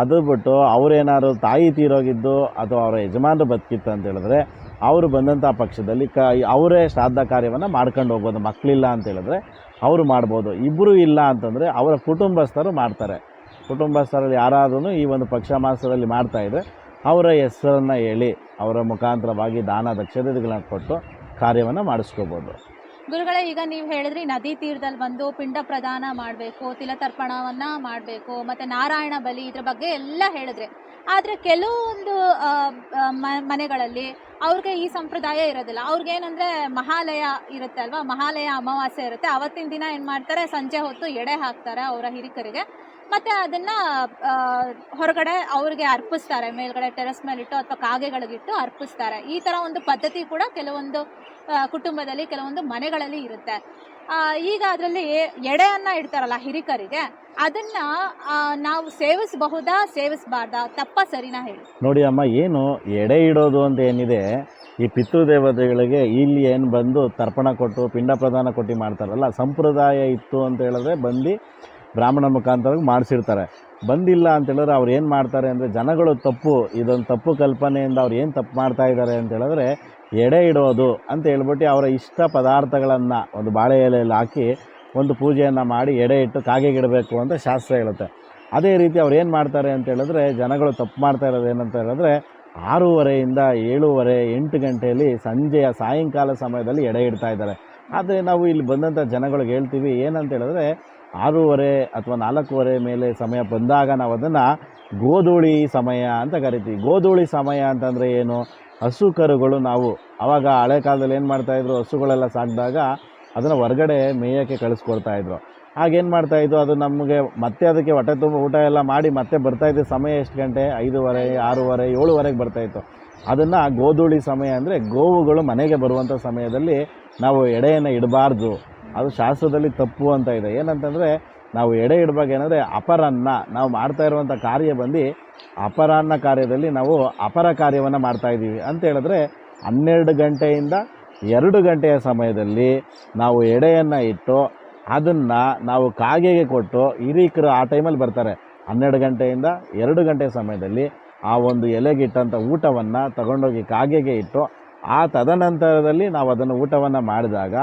ಅದು ಬಿಟ್ಟು ಅವರೇನಾದ್ರು ತಾಯಿ ತೀರೋಗಿದ್ದು ಅಥವಾ ಅವರ ಯಜಮಾನರು ಬದುಕಿತ್ತು ಅಂತ ಹೇಳಿದ್ರೆ ಅವರು ಬಂದಂಥ ಪಕ್ಷದಲ್ಲಿ ಕ ಅವರೇ ಶ್ರಾದ್ದ ಕಾರ್ಯವನ್ನು ಮಾಡ್ಕೊಂಡು ಹೋಗ್ಬೋದು ಮಕ್ಕಳಿಲ್ಲ ಅಂತ ಹೇಳಿದ್ರೆ ಅವರು ಮಾಡ್ಬೋದು ಇಬ್ಬರು ಇಲ್ಲ ಅಂತಂದರೆ ಅವರ ಕುಟುಂಬಸ್ಥರು ಮಾಡ್ತಾರೆ. ಕುಟುಂಬಸ್ಥರಲ್ಲಿ ಯಾರಾದರೂ ಈ ಒಂದು ಪಕ್ಷ ಮಾಸದಲ್ಲಿ ಮಾಡ್ತಾಯಿದ್ರೆ ಅವರ ಹೆಸರನ್ನು ಹೇಳಿ, ಅವರ ಮುಖಾಂತರವಾಗಿ ದಾನ ದಕ್ಷತೆಗಳನ್ನು ಕೊಟ್ಟು ಕಾರ್ಯವನ್ನು ಮಾಡಿಸ್ಕೋಬೋದು. ಗುರುಗಳೇ, ಈಗ ನೀವು ಹೇಳಿದ್ರಿ, ನದಿ ತೀರದಲ್ಲಿ ಬಂದು ಪಿಂಡ ಪ್ರದಾನ ಮಾಡಬೇಕು ತಿಲತರ್ಪಣವನ್ನ ಮಾಡಬೇಕು, ಮತ್ತೆ ನಾರಾಯಣ ಬಲಿ ಇದ್ರ ಬಗ್ಗೆ ಎಲ್ಲ ಹೇಳಿದ್ರೆ. ಆದರೆ ಕೆಲವೊಂದು ಮನೆಗಳಲ್ಲಿ ಅವ್ರಿಗೆ ಈ ಸಂಪ್ರದಾಯ ಇರೋದಿಲ್ಲ. ಅವ್ರಿಗೆ ಏನಂದ್ರೆ ಮಹಾಲಯ ಇರುತ್ತೆ ಅಲ್ವಾ ಮಹಾಲಯ ಅಮಾವಾಸ್ಯೆ ಇರುತ್ತೆ. ಅವತ್ತಿನ ದಿನ ಏನು ಮಾಡ್ತಾರೆ, ಸಂಜೆ ಹೊತ್ತು ಎಡೆ ಹಾಕ್ತಾರೆ ಅವರ ಹಿರಿಕರಿಗೆ. ಮತ್ತೆ ಅದನ್ನ ಹೊರಗಡೆ ಅವ್ರಿಗೆ ಅರ್ಪಿಸ್ತಾರೆ. ಮೇಲ್ಗಡೆ ಟೆರೆಸ್ ಮೇಲಿಟ್ಟು ಅಥವಾ ಕಾಗೆಗಳಿಗಿಟ್ಟು ಅರ್ಪಿಸ್ತಾರೆ. ಈ ತರ ಒಂದು ಪದ್ಧತಿ ಕೂಡ ಕೆಲವೊಂದು ಕುಟುಂಬದಲ್ಲಿ ಕೆಲವೊಂದು ಮನೆಗಳಲ್ಲಿ ಇರುತ್ತೆ. ಈಗ ಅದರಲ್ಲಿ ಎಡೆಯನ್ನ ಇಡ್ತಾರಲ್ಲ ಹಿರಿಕರಿಗೆ, ಅದನ್ನ ನಾವು ಸೇವಿಸಬಹುದಾ, ಸೇವಿಸಬಾರ್ದಾ? ತಪ್ಪ ಸರಿನಾ ಹೇಳಿ. ನೋಡಿ ಅಮ್ಮ, ಏನು ಎಡೆ ಇಡೋದು ಅಂತ ಏನಿದೆ, ಈ ಪಿತೃದೇವತೆಗಳಿಗೆ ಇಲ್ಲಿ ಏನು ಬಂದು ತರ್ಪಣ ಕೊಟ್ಟು, ಪಿಂಡ ಪ್ರದಾನ ಕೊಟ್ಟು ಮಾಡ್ತಾರಲ್ಲ, ಸಂಪ್ರದಾಯ ಇತ್ತು ಅಂತ ಹೇಳಿದ್ರೆ ಬಂದು ಬ್ರಾಹ್ಮಣ ಮುಖಾಂತರ ಮಾಡಿಸಿರ್ತಾರೆ. ಬಂದಿಲ್ಲ ಅಂತ ಹೇಳಿದ್ರೆ ಅವ್ರು ಏನು ಮಾಡ್ತಾರೆ ಅಂದರೆ ಜನಗಳು ತಪ್ಪು, ಇದೊಂದು ತಪ್ಪು ಕಲ್ಪನೆಯಿಂದ ಅವ್ರು ಏನು ತಪ್ಪು ಮಾಡ್ತಾ ಇದ್ದಾರೆ ಅಂತ ಹೇಳಿದ್ರೆ ಎಡೆ ಇಡೋದು ಅಂತ ಹೇಳ್ಬಿಟ್ಟು ಅವರ ಇಷ್ಟ ಪದಾರ್ಥಗಳನ್ನು ಒಂದು ಬಾಳೆ ಎಲೆಯಲ್ಲಿ ಹಾಕಿ ಒಂದು ಪೂಜೆಯನ್ನು ಮಾಡಿ ಎಡೆ ಇಟ್ಟು ಕಾಗೆಗಿಡಬೇಕು ಅಂತ ಶಾಸ್ತ್ರ ಹೇಳುತ್ತೆ. ಅದೇ ರೀತಿ ಅವ್ರು ಏನು ಮಾಡ್ತಾರೆ ಅಂತ ಹೇಳಿದ್ರೆ ಜನಗಳು ತಪ್ಪು ಮಾಡ್ತಾ ಇರೋದು ಏನಂತ ಹೇಳಿದ್ರೆ ಆರೂವರೆಯಿಂದ ಏಳುವರೆ ಎಂಟು ಗಂಟೆಯಲ್ಲಿ ಸಂಜೆಯ ಸಾಯಂಕಾಲ ಸಮಯದಲ್ಲಿ ಎಡೆ ಇಡ್ತಾ ಇದ್ದಾರೆ. ಆದರೆ ನಾವು ಇಲ್ಲಿ ಬಂದಂಥ ಜನಗಳಿಗೆ ಹೇಳ್ತೀವಿ ಏನಂತ ಹೇಳಿದ್ರೆ ಆರೂವರೆ ಅಥವಾ ನಾಲ್ಕೂವರೆ ಮೇಲೆ ಸಮಯ ಬಂದಾಗ ನಾವು ಅದನ್ನು ಗೋಧೂಳಿ ಸಮಯ ಅಂತ ಕರಿತೀವಿ. ಗೋಧೂಳಿ ಸಮಯ ಅಂತಂದರೆ ಏನು? ಹಸು ಕರುಗಳು ನಾವು ಆವಾಗ ಹಳೆ ಕಾಲದಲ್ಲಿ ಏನು ಮಾಡ್ತಾಯಿದ್ರು ಹಸುಗಳೆಲ್ಲ ಸಾಕಿದಾಗ ಅದನ್ನು ಹೊರಗಡೆ ಮೇಯೋಕ್ಕೆ ಕಳಿಸ್ಕೊಡ್ತಾಯಿದ್ರು ಆಗೇನು ಮಾಡ್ತಾಯಿದ್ದು ಅದು ನಮಗೆ ಮತ್ತೆ ಅದಕ್ಕೆ ಹೊಟ್ಟೆ ತುಂಬ ಊಟ ಎಲ್ಲ ಮಾಡಿ ಮತ್ತೆ ಬರ್ತಾಯಿದ್ದು ಸಮಯ ಎಷ್ಟು ಗಂಟೆ? ಐದೂವರೆ, ಆರೂವರೆ, ಏಳುವರೆಗೆ ಬರ್ತಾಯಿತ್ತು ಅದನ್ನು ಗೋಧೂಳಿ ಸಮಯ ಅಂದರೆ ಗೋವುಗಳು ಮನೆಗೆ ಬರುವಂಥ ಸಮಯದಲ್ಲಿ ನಾವು ಎಡೆಯನ್ನು ಇಡಬಾರ್ದು. ಅದು ಶಾಸ್ತ್ರದಲ್ಲಿ ತಪ್ಪು ಅಂತ ಇದೆ. ಏನಂತಂದರೆ, ನಾವು ಎಡೆ ಇಡಬೇಕೇನಂದರೆ ಅಪರನ್ನ, ನಾವು ಮಾಡ್ತಾ ಇರುವಂಥ ಕಾರ್ಯ ಬಂದು ಅಪರಾಹ್ನ ಕಾರ್ಯದಲ್ಲಿ ನಾವು ಅಪರ ಕಾರ್ಯವನ್ನು ಮಾಡ್ತಾ ಇದ್ದೀವಿ. ಅಂತ ಹೇಳಿದ್ರೆ, ಹನ್ನೆರಡು ಗಂಟೆಯಿಂದ ಎರಡು ಗಂಟೆಯ ಸಮಯದಲ್ಲಿ ನಾವು ಎಡೆಯನ್ನು ಇಟ್ಟು ಅದನ್ನು ನಾವು ಕಾಗೆಗೆ ಕೊಟ್ಟು ಹಿರೀಕರು ಆ ಟೈಮಲ್ಲಿ ಬರ್ತಾರೆ. ಹನ್ನೆರಡು ಗಂಟೆಯಿಂದ ಎರಡು ಗಂಟೆ ಸಮಯದಲ್ಲಿ ಆ ಒಂದು ಎಲೆಗಿಟ್ಟಂಥ ಊಟವನ್ನು ತಗೊಂಡೋಗಿ ಕಾಗೆಗೆ ಇಟ್ಟು, ಆ ತದನಂತರದಲ್ಲಿ ನಾವು ಅದನ್ನು ಊಟವನ್ನು ಮಾಡಿದಾಗ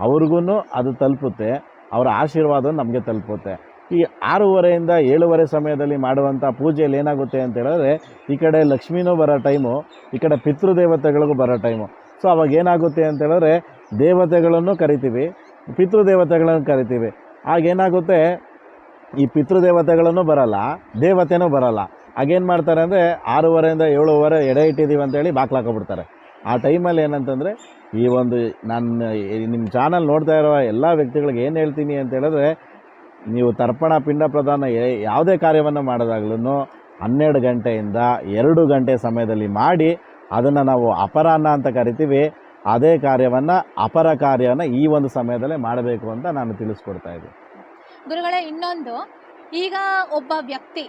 ಅವ್ರಿಗೂ ಅದು ತಲುಪುತ್ತೆ, ಅವರ ಆಶೀರ್ವಾದ ನಮಗೆ ತಲುಪುತ್ತೆ. ಈ ಆರೂವರೆಯಿಂದ ಏಳುವರೆ ಸಮಯದಲ್ಲಿ ಮಾಡುವಂಥ ಪೂಜೆಯಲ್ಲಿ ಏನಾಗುತ್ತೆ ಅಂತ ಹೇಳಿದ್ರೆ, ಈ ಕಡೆ ಲಕ್ಷ್ಮೀನೂ ಬರೋ ಟೈಮು, ಈ ಕಡೆ ಪಿತೃದೇವತೆಗಳಿಗೂ ಬರೋ ಟೈಮು. ಸೊ, ಅವಾಗ ಏನಾಗುತ್ತೆ ಅಂತ ಹೇಳಿದ್ರೆ, ದೇವತೆಗಳನ್ನು ಕರಿತೀವಿ, ಪಿತೃದೇವತೆಗಳನ್ನು ಕರಿತೀವಿ. ಆಗೇನಾಗುತ್ತೆ ಈ ಪಿತೃದೇವತೆಗಳನ್ನು ಬರಲ್ಲ, ದೇವತೆನೂ ಬರಲ್ಲ. ಆಗೇನು ಮಾಡ್ತಾರೆ ಅಂದರೆ, ಆರೂವರೆಯಿಂದ ಏಳುವರೆ ಎಡೆ ಇಟ್ಟಿದ್ದೀವಿ ಅಂತೇಳಿ ಬಾಕ್ಲಾಕೊಬಿಡ್ತಾರೆ ಆ ಟೈಮಲ್ಲಿ ಏನಂತಂದರೆ, ಈ ಒಂದು ನಾನು ನಿಮ್ಮ ಚಾನಲ್ ನೋಡ್ತಾ ಇರೋ ಎಲ್ಲ ವ್ಯಕ್ತಿಗಳಿಗೆ ಏನು ಹೇಳ್ತೀನಿ ಅಂತ ಹೇಳಿದ್ರೆ, ನೀವು ತರ್ಪಣ ಪಿಂಡ ಪ್ರಧಾನ ಯಾವುದೇ ಕಾರ್ಯವನ್ನು ಮಾಡೋದಾಗ್ಲೂ ಹನ್ನೆರಡು ಗಂಟೆಯಿಂದ ಎರಡು ಗಂಟೆ ಸಮಯದಲ್ಲಿ ಮಾಡಿ ಅದನ್ನು ನಾವು ಅಪರಾಹ್ನ ಅಂತ ಕರಿತೀವಿ. ಅದೇ ಕಾರ್ಯವನ್ನು ಅಪರ ಕಾರ್ಯವನ್ನು ಈ ಒಂದು ಸಮಯದಲ್ಲೇ ಮಾಡಬೇಕು ಅಂತ ನಾನು ತಿಳಿಸ್ಕೊಡ್ತಾ ಇದ್ದೀನಿ. ಗುರುಗಳೇ, ಇನ್ನೊಂದು, ಈಗ ಒಬ್ಬ ವ್ಯಕ್ತಿ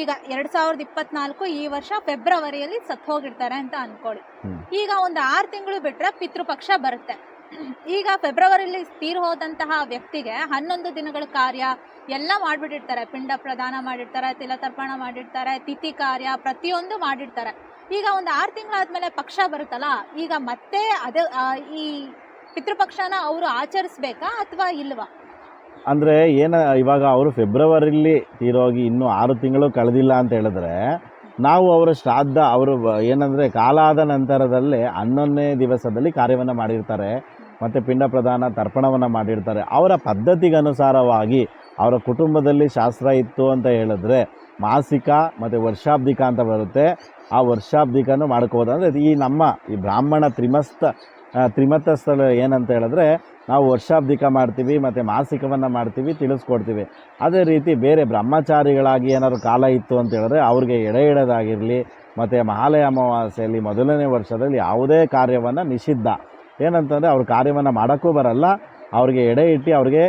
ಈಗ ಎರಡ್ ಸಾವಿರದ ಇಪ್ಪತ್ನಾಲ್ಕು ಈ ವರ್ಷ ಫೆಬ್ರವರಿಯಲ್ಲಿ ಸತ್ ಹೋಗಿರ್ತಾರೆ ಅಂತ ಅನ್ಕೊಳ್ಳಿ. ಈಗ ಒಂದು ಆರು ತಿಂಗಳು ಬಿಟ್ಟರೆ ಪಿತೃಪಕ್ಷ ಬರುತ್ತೆ. ಈಗ ಫೆಬ್ರವರಿಲಿ ತೀರ್ ಹೋದಂತಹ ವ್ಯಕ್ತಿಗೆ ಹನ್ನೊಂದು ದಿನಗಳ ಕಾರ್ಯ ಎಲ್ಲ ಮಾಡಿಬಿಟ್ಟಿರ್ತಾರೆ. ಪಿಂಡ ಪ್ರದಾನ ಮಾಡಿರ್ತಾರೆ ತಿಲತರ್ಪಣ ಮಾಡಿರ್ತಾರೆ ತಿಥಿ ಕಾರ್ಯ ಪ್ರತಿಯೊಂದು ಮಾಡಿರ್ತಾರೆ. ಈಗ ಒಂದು ಆರು ತಿಂಗಳಾದ್ಮೇಲೆ ಪಕ್ಷ ಬರುತ್ತಲ್ಲ ಈಗ ಮತ್ತೆ ಅದೇ ಈ ಪಿತೃಪಕ್ಷನ ಅವರು ಆಚರಿಸ್ಬೇಕಾ ಅಥವಾ ಇಲ್ವಾ? ಅಂದರೆ ಏನ, ಇವಾಗ ಅವರು ಫೆಬ್ರವರಿಲಿ ತೀರೋಗಿ ಇನ್ನೂ ಆರು ತಿಂಗಳು ಕಳೆದಿಲ್ಲ ಅಂತ ಹೇಳಿದ್ರೆ, ನಾವು ಅವರ ಶ್ರಾದ್ದ, ಅವರು ಏನಂದರೆ ಕಾಲಾದ ನಂತರದಲ್ಲೇ ಹನ್ನೊಂದನೇ ದಿವಸದಲ್ಲಿ ಕಾರ್ಯವನ್ನು ಮಾಡಿರ್ತಾರೆ, ಮತ್ತು ಪಿಂಡ ಪ್ರಧಾನ ತರ್ಪಣವನ್ನು ಮಾಡಿರ್ತಾರೆ. ಅವರ ಪದ್ಧತಿಗನುಸಾರವಾಗಿ ಅವರ ಕುಟುಂಬದಲ್ಲಿ ಶಾಸ್ತ್ರ ಇತ್ತು ಅಂತ ಹೇಳಿದ್ರೆ ಮಾಸಿಕ ಮತ್ತು ವರ್ಷಾಬ್ದಿಕ ಅಂತ ಬರುತ್ತೆ. ಆ ವರ್ಷಾಬ್ದಿಕನೂ ಮಾಡ್ಕೋಬೋದು ಅಂದರೆ ಈ ನಮ್ಮ ಈ ಬ್ರಾಹ್ಮಣ ತ್ರಿಮಸ್ತ ಆ, ತ್ರಿಮತಸ್ಥಳ ಏನಂತ ಹೇಳಿದ್ರೆ ನಾವು ವರ್ಷಾಬ್ದಿಕ ಮಾಡ್ತೀವಿ ಮತ್ತು ಮಾಸಿಕವನ್ನು ಮಾಡ್ತೀವಿ ತಿಳಿಸ್ಕೊಡ್ತೀವಿ. ಅದೇ ರೀತಿ ಬೇರೆ ಬ್ರಹ್ಮಚಾರಿಗಳಾಗಿ ಏನಾದರೂ ಕಾಲ ಇತ್ತು ಅಂತ ಹೇಳಿದ್ರೆ ಅವ್ರಿಗೆ ಎಡೆ ಇಡೋದಾಗಿರಲಿ ಮತ್ತು ಮಹಾಲಯ ಅಮಾವಾಸ್ಯೆಯಲ್ಲಿ ಮೊದಲನೇ ವರ್ಷದಲ್ಲಿ ಯಾವುದೇ ಕಾರ್ಯವನ್ನು ನಿಷಿದ್ಧ. ಏನಂತಂದರೆ ಅವ್ರ ಕಾರ್ಯವನ್ನು ಮಾಡೋಕ್ಕೂ ಬರಲ್ಲ ಅವ್ರಿಗೆ ಎಡೆ ಇಟ್ಟು ಅವ್ರಿಗೆ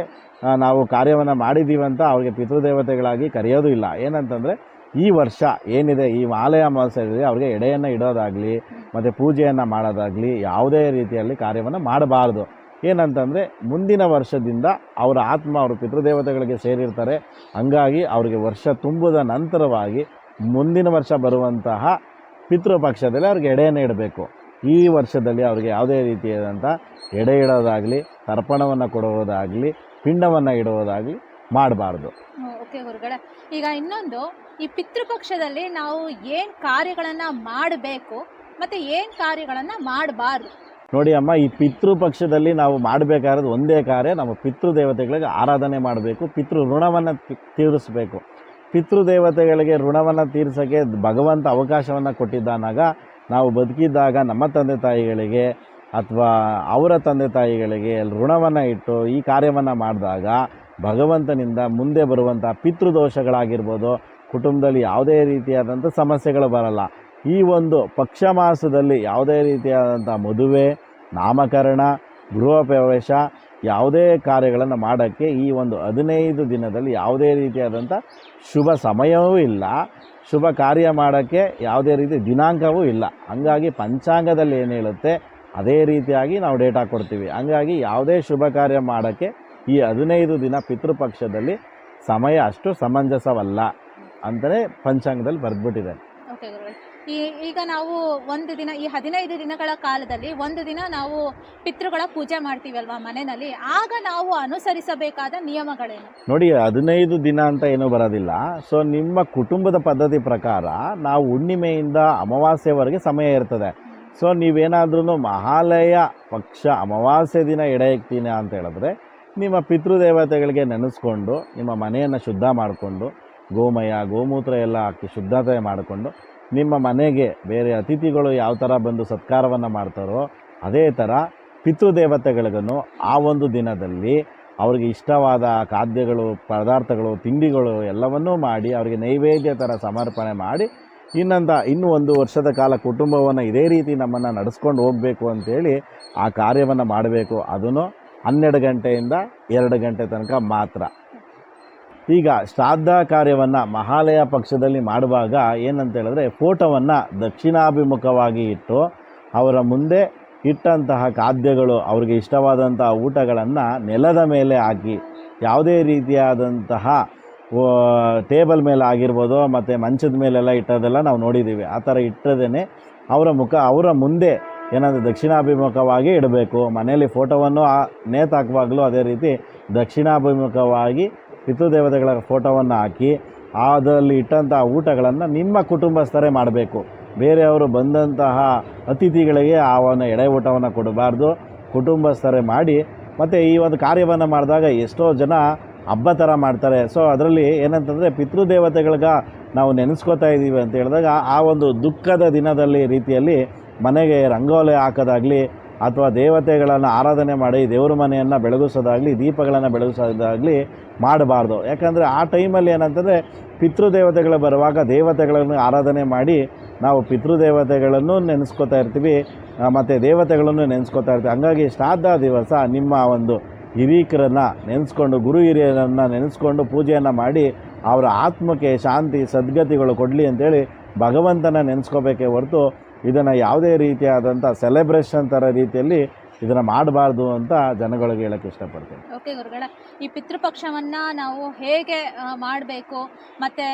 ನಾವು ಕಾರ್ಯವನ್ನು ಮಾಡಿದ್ದೀವಿ ಅಂತ ಅವ್ರಿಗೆ ಪಿತೃದೇವತೆಗಳಾಗಿ ಕರೆಯೋದು ಇಲ್ಲ. ಏನಂತಂದರೆ ಈ ವರ್ಷ ಏನಿದೆ, ಈ ಮಾಲಯ ಇದೆ ಅವ್ರಿಗೆ ಎಡೆಯನ್ನು ಇಡೋದಾಗಲಿ, ಮತ್ತು ಪೂಜೆಯನ್ನು ಮಾಡೋದಾಗಲಿ, ಯಾವುದೇ ರೀತಿಯಲ್ಲಿ ಕಾರ್ಯವನ್ನು ಮಾಡಬಾರ್ದು. ಏನಂತಂದರೆ, ಮುಂದಿನ ವರ್ಷದಿಂದ ಅವರ ಆತ್ಮ, ಅವರು ಪಿತೃದೇವತೆಗಳಿಗೆ ಸೇರಿರ್ತಾರೆ. ಹಂಗಾಗಿ ಅವರಿಗೆ ವರ್ಷ ತುಂಬುದ ನಂತರವಾಗಿ ಮುಂದಿನ ವರ್ಷ ಬರುವಂತಹ ಪಿತೃಪಕ್ಷದಲ್ಲಿ ಅವ್ರಿಗೆ ಎಡೆಯನ್ನು ಇಡಬೇಕು. ಈ ವರ್ಷದಲ್ಲಿ ಅವ್ರಿಗೆ ಯಾವುದೇ ರೀತಿಯಾದಂಥ ಎಡೆ ಇಡೋದಾಗಲಿ, ತರ್ಪಣವನ್ನು ಕೊಡುವುದಾಗಲಿ, ಪಿಂಡವನ್ನು ಇಡುವುದಾಗಲಿ ಮಾಡಬಾರ್ದು. ಓಕೆ ಗುರುಗಳ. ಈಗ ಇನ್ನೊಂದು, ಈ ಪಿತೃಪಕ್ಷದಲ್ಲಿ ನಾವು ಏನು ಕಾರ್ಯಗಳನ್ನು ಮಾಡಬೇಕು ಮತ್ತೆ ಏನು ಕಾರ್ಯಗಳನ್ನು ಮಾಡಬಾರ್ದು. ನೋಡಿ ಅಮ್ಮ, ಈ ಪಿತೃಪಕ್ಷದಲ್ಲಿ ನಾವು ಮಾಡಬೇಕಾದ್ರೆ ಒಂದೇ ಕಾರ್ಯ, ನಮ್ಮ ಪಿತೃದೇವತೆಗಳಿಗೆ ಆರಾಧನೆ ಮಾಡಬೇಕು, ಪಿತೃ ಋಣವನ್ನು ತೀರಿಸಬೇಕು. ಪಿತೃದೇವತೆಗಳಿಗೆ ಋಣವನ್ನು ತೀರಿಸೋಕ್ಕೆ ಭಗವಂತ ಅವಕಾಶವನ್ನು ಕೊಟ್ಟಿದ್ದಾನಾಗ, ನಾವು ಬದುಕಿದ್ದಾಗ ನಮ್ಮ ತಂದೆ ತಾಯಿಗಳಿಗೆ ಅಥವಾ ಅವರ ತಂದೆ ತಾಯಿಗಳಿಗೆ ಋಣವನ್ನು ಇಟ್ಟು ಈ ಕಾರ್ಯವನ್ನು ಮಾಡಿದಾಗ ಭಗವಂತನಿಂದ ಮುಂದೆ ಬರುವಂಥ ಪಿತೃದೋಷಗಳಾಗಿರ್ಬೋದು, ಕುಟುಂಬದಲ್ಲಿ ಯಾವುದೇ ರೀತಿಯಾದಂಥ ಸಮಸ್ಯೆಗಳು ಬರಲ್ಲ. ಈ ಒಂದು ಪಕ್ಷ ಮಾಸದಲ್ಲಿ ಯಾವುದೇ ರೀತಿಯಾದಂಥ ಮದುವೆ, ನಾಮಕರಣ, ಗೃಹ ಪ್ರವೇಶ ಯಾವುದೇ ಕಾರ್ಯಗಳನ್ನು ಮಾಡೋಕ್ಕೆ ಈ ಒಂದು ಹದಿನೈದು ದಿನದಲ್ಲಿ ಯಾವುದೇ ರೀತಿಯಾದಂಥ ಶುಭ ಸಮಯವೂ ಇಲ್ಲ. ಶುಭ ಕಾರ್ಯ ಮಾಡೋಕ್ಕೆ ಯಾವುದೇ ರೀತಿ ದಿನಾಂಕವೂ ಇಲ್ಲ. ಹಂಗಾಗಿ ಪಂಚಾಂಗದಲ್ಲಿ ಏನು ಹೇಳುತ್ತೆ, ಅದೇ ರೀತಿಯಾಗಿ ನಾವು ಡೇಟಾ ಕೊಡ್ತೀವಿ. ಹಂಗಾಗಿ ಯಾವುದೇ ಶುಭ ಕಾರ್ಯ ಮಾಡೋಕ್ಕೆ ಈ ಹದಿನೈದು ದಿನ ಪಿತೃಪಕ್ಷದಲ್ಲಿ ಸಮಯ ಅಷ್ಟು ಸಮಂಜಸವಲ್ಲ ಅಂತಲೇ ಪಂಚಾಂಗದಲ್ಲಿ ಬರೆದ್ಬಿಟ್ಟಿದೆ. ಈಗ ನಾವು ಒಂದು ದಿನ ಈ ಹದಿನೈದು ದಿನಗಳ ಕಾಲದಲ್ಲಿ ಒಂದು ದಿನ ನಾವು ಪಿತೃಗಳ ಪೂಜೆ ಮಾಡ್ತೀವಲ್ವಾ ಮನೆಯಲ್ಲಿ ಆಗ ನಾವು ಅನುಸರಿಸಬೇಕಾದ ನಿಯಮಗಳೇನು? ನೋಡಿ ಹದಿನೈದು ದಿನ ಅಂತ ಏನೂ ಬರೋದಿಲ್ಲ. ಸೊ ನಿಮ್ಮ ಕುಟುಂಬದ ಪದ್ಧತಿ ಪ್ರಕಾರ ನಾವು ಹುಣ್ಣಿಮೆಯಿಂದ ಅಮಾವಾಸ್ಯೆವರೆಗೆ ಸಮಯ ಇರ್ತದೆ. ಸೊ ನೀವೇನಾದ್ರೂ ಮಹಾಲಯ ಪಕ್ಷ ಅಮಾವಾಸ್ಯೆ ದಿನ ಎಡೆ ಇಕ್ತೀನಿ ಅಂತ ಹೇಳಿದ್ರೆ ನಿಮ್ಮ ಪಿತೃದೇವತೆಗಳಿಗೆ ನೆನೆಸ್ಕೊಂಡು, ನಿಮ್ಮ ಮನೆಯನ್ನು ಶುದ್ಧ ಮಾಡಿಕೊಂಡು, ಗೋಮಯ, ಗೋಮೂತ್ರ ಎಲ್ಲ ಹಾಕಿ ಶುದ್ಧತೆ ಮಾಡಿಕೊಂಡು, ನಿಮ್ಮ ಮನೆಗೆ ಬೇರೆ ಅತಿಥಿಗಳು ಯಾವ ಥರ ಬಂದು ಸತ್ಕಾರವನ್ನು ಮಾಡ್ತಾರೋ ಅದೇ ಥರ ಪಿತೃದೇವತೆಗಳಿಗೂ ಆ ಒಂದು ದಿನದಲ್ಲಿ ಅವ್ರಿಗೆ ಇಷ್ಟವಾದ ಖಾದ್ಯಗಳು, ಪದಾರ್ಥಗಳು, ತಿಂಡಿಗಳು ಎಲ್ಲವನ್ನೂ ಮಾಡಿ ಅವರಿಗೆ ನೈವೇದ್ಯ ಥರ ಸಮರ್ಪಣೆ ಮಾಡಿ ಇನ್ನೊಂದು ಇನ್ನೂ ಒಂದು ವರ್ಷದ ಕಾಲ ಕುಟುಂಬವನ್ನು ಇದೇ ರೀತಿ ನಮ್ಮನ್ನು ನಡೆಸ್ಕೊಂಡು ಹೋಗಬೇಕು ಅಂತೇಳಿ ಆ ಕಾರ್ಯವನ್ನು ಮಾಡಬೇಕು. ಅದನ್ನು ಹನ್ನೆರಡು ಗಂಟೆಯಿಂದ ಎರಡು ಗಂಟೆ ತನಕ ಮಾತ್ರ. ಈಗ ಶ್ರಾದ್ದ ಕಾರ್ಯವನ್ನು ಮಹಾಲಯ ಪಕ್ಷದಲ್ಲಿ ಮಾಡುವಾಗ ಏನಂತ ಹೇಳಿದ್ರೆ ಫೋಟೋವನ್ನು ದಕ್ಷಿಣಾಭಿಮುಖವಾಗಿ ಇಟ್ಟು ಅವರ ಮುಂದೆ ಇಟ್ಟಂತಹ ಖಾದ್ಯಗಳು, ಅವ್ರಿಗೆ ಇಷ್ಟವಾದಂತಹ ಊಟಗಳನ್ನು ನೆಲದ ಮೇಲೆ ಹಾಕಿ, ಯಾವುದೇ ರೀತಿಯಾದಂತಹ ಟೇಬಲ್ ಮೇಲೆ ಆಗಿರ್ಬೋದು ಮತ್ತು ಮಂಚದ ಮೇಲೆಲ್ಲ ಇಟ್ಟೋದೆಲ್ಲ ನಾವು ನೋಡಿದ್ದೀವಿ. ಆ ಥರ ಇಟ್ಟದೇ ಅವರ ಮುಖ, ಅವರ ಮುಂದೆ ಏನಂದರೆ ದಕ್ಷಿಣಾಭಿಮುಖವಾಗಿ ಇಡಬೇಕು. ಮನೆಯಲ್ಲಿ ಫೋಟೋವನ್ನು ಆ ನೇತಾಕುವಾಗಲೂ ಅದೇ ರೀತಿ ದಕ್ಷಿಣಾಭಿಮುಖವಾಗಿ ಪಿತೃದೇವತೆಗಳ ಫೋಟೋವನ್ನು ಹಾಕಿ, ಅದರಲ್ಲಿ ಇಟ್ಟಂತಹ ಊಟಗಳನ್ನು ನಿಮ್ಮ ಕುಟುಂಬಸ್ಥರೇ ಮಾಡಬೇಕು. ಬೇರೆಯವರು ಬಂದಂತಹ ಅತಿಥಿಗಳಿಗೆ ಆ ಒಂದು ಎಡೆ ಊಟವನ್ನು ಕೊಡಬಾರ್ದು. ಕುಟುಂಬಸ್ಥರೇ ಮಾಡಿ, ಮತ್ತು ಈ ಒಂದು ಕಾರ್ಯವನ್ನು ಮಾಡಿದಾಗ ಎಷ್ಟೋ ಜನ ಹಬ್ಬ ಥರ ಮಾಡ್ತಾರೆ. ಸೊ ಅದರಲ್ಲಿ ಏನಂತಂದರೆ ಪಿತೃದೇವತೆಗಳ್ಗೆ ನಾವು ನೆನೆಸ್ಕೋತಾ ಇದ್ದೀವಿ ಅಂತ ಹೇಳಿದಾಗ ಆ ಒಂದು ದುಃಖದ ದಿನದಲ್ಲಿ ರೀತಿಯಲ್ಲಿ ಮನೆಗೆ ರಂಗೋಲಿ ಹಾಕೋದಾಗಲಿ ಅಥವಾ ದೇವತೆಗಳನ್ನು ಆರಾಧನೆ ಮಾಡಿ ದೇವ್ರ ಮನೆಯನ್ನು ಬೆಳಗಿಸೋದಾಗಲಿ, ದೀಪಗಳನ್ನು ಬೆಳಗಿಸೋದಾಗಲಿ ಮಾಡಬಾರ್ದು. ಯಾಕಂದರೆ ಆ ಟೈಮಲ್ಲಿ ಏನಂತಂದರೆ ಪಿತೃದೇವತೆಗಳು ಬರುವಾಗ ದೇವತೆಗಳನ್ನು ಆರಾಧನೆ ಮಾಡಿ ನಾವು ಪಿತೃದೇವತೆಗಳನ್ನು ನೆನೆಸ್ಕೋತಾ ಇರ್ತೀವಿ ಮತ್ತು ದೇವತೆಗಳನ್ನು ನೆನೆಸ್ಕೋತಾ ಇರ್ತೀವಿ. ಹಂಗಾಗಿ ಶ್ರಾದ್ದ ದಿವಸ ನಿಮ್ಮ ಒಂದು ಹಿರೀಕರನ್ನು ನೆನೆಸ್ಕೊಂಡು, ಗುರು ಹಿರಿಯರನ್ನು ನೆನೆಸ್ಕೊಂಡು ಪೂಜೆಯನ್ನು ಮಾಡಿ ಅವರ ಆತ್ಮಕ್ಕೆ ಶಾಂತಿ, ಸದ್ಗತಿಗಳು ಕೊಡಲಿ ಅಂತೇಳಿ ಭಗವಂತನ ನೆನೆಸ್ಕೋಬೇಕೇ ಹೊರತು ಇದನ್ನು ಯಾವುದೇ ರೀತಿಯಾದಂಥ ಸೆಲೆಬ್ರೇಷನ್ ಥರ ರೀತಿಯಲ್ಲಿ ಇದನ್ನು ಮಾಡಬಾರ್ದು ಅಂತ ಜನಗಳಿಗೆ ಹೇಳಕ್ಕೆ ಇಷ್ಟಪಡ್ತೀನಿ. ಓಕೆ ಗುರುಗಳ ಈ ಪಿತೃಪಕ್ಷವನ್ನು ನಾವು ಹೇಗೆ ಮಾಡಬೇಕು ಮತ್ತು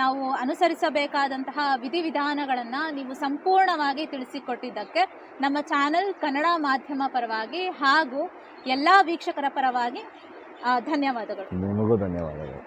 ನಾವು ಅನುಸರಿಸಬೇಕಾದಂತಹ ವಿಧಿವಿಧಾನಗಳನ್ನು ನೀವು ಸಂಪೂರ್ಣವಾಗಿ ತಿಳಿಸಿಕೊಟ್ಟಿದ್ದಕ್ಕೆ ನಮ್ಮ ಚಾನೆಲ್ ಕನ್ನಡ ಮಾಧ್ಯಮ ಪರವಾಗಿ ಹಾಗೂ ಎಲ್ಲ ವೀಕ್ಷಕರ ಪರವಾಗಿ ಧನ್ಯವಾದಗಳು. ನಿಮಗೂ ಧನ್ಯವಾದಗಳು.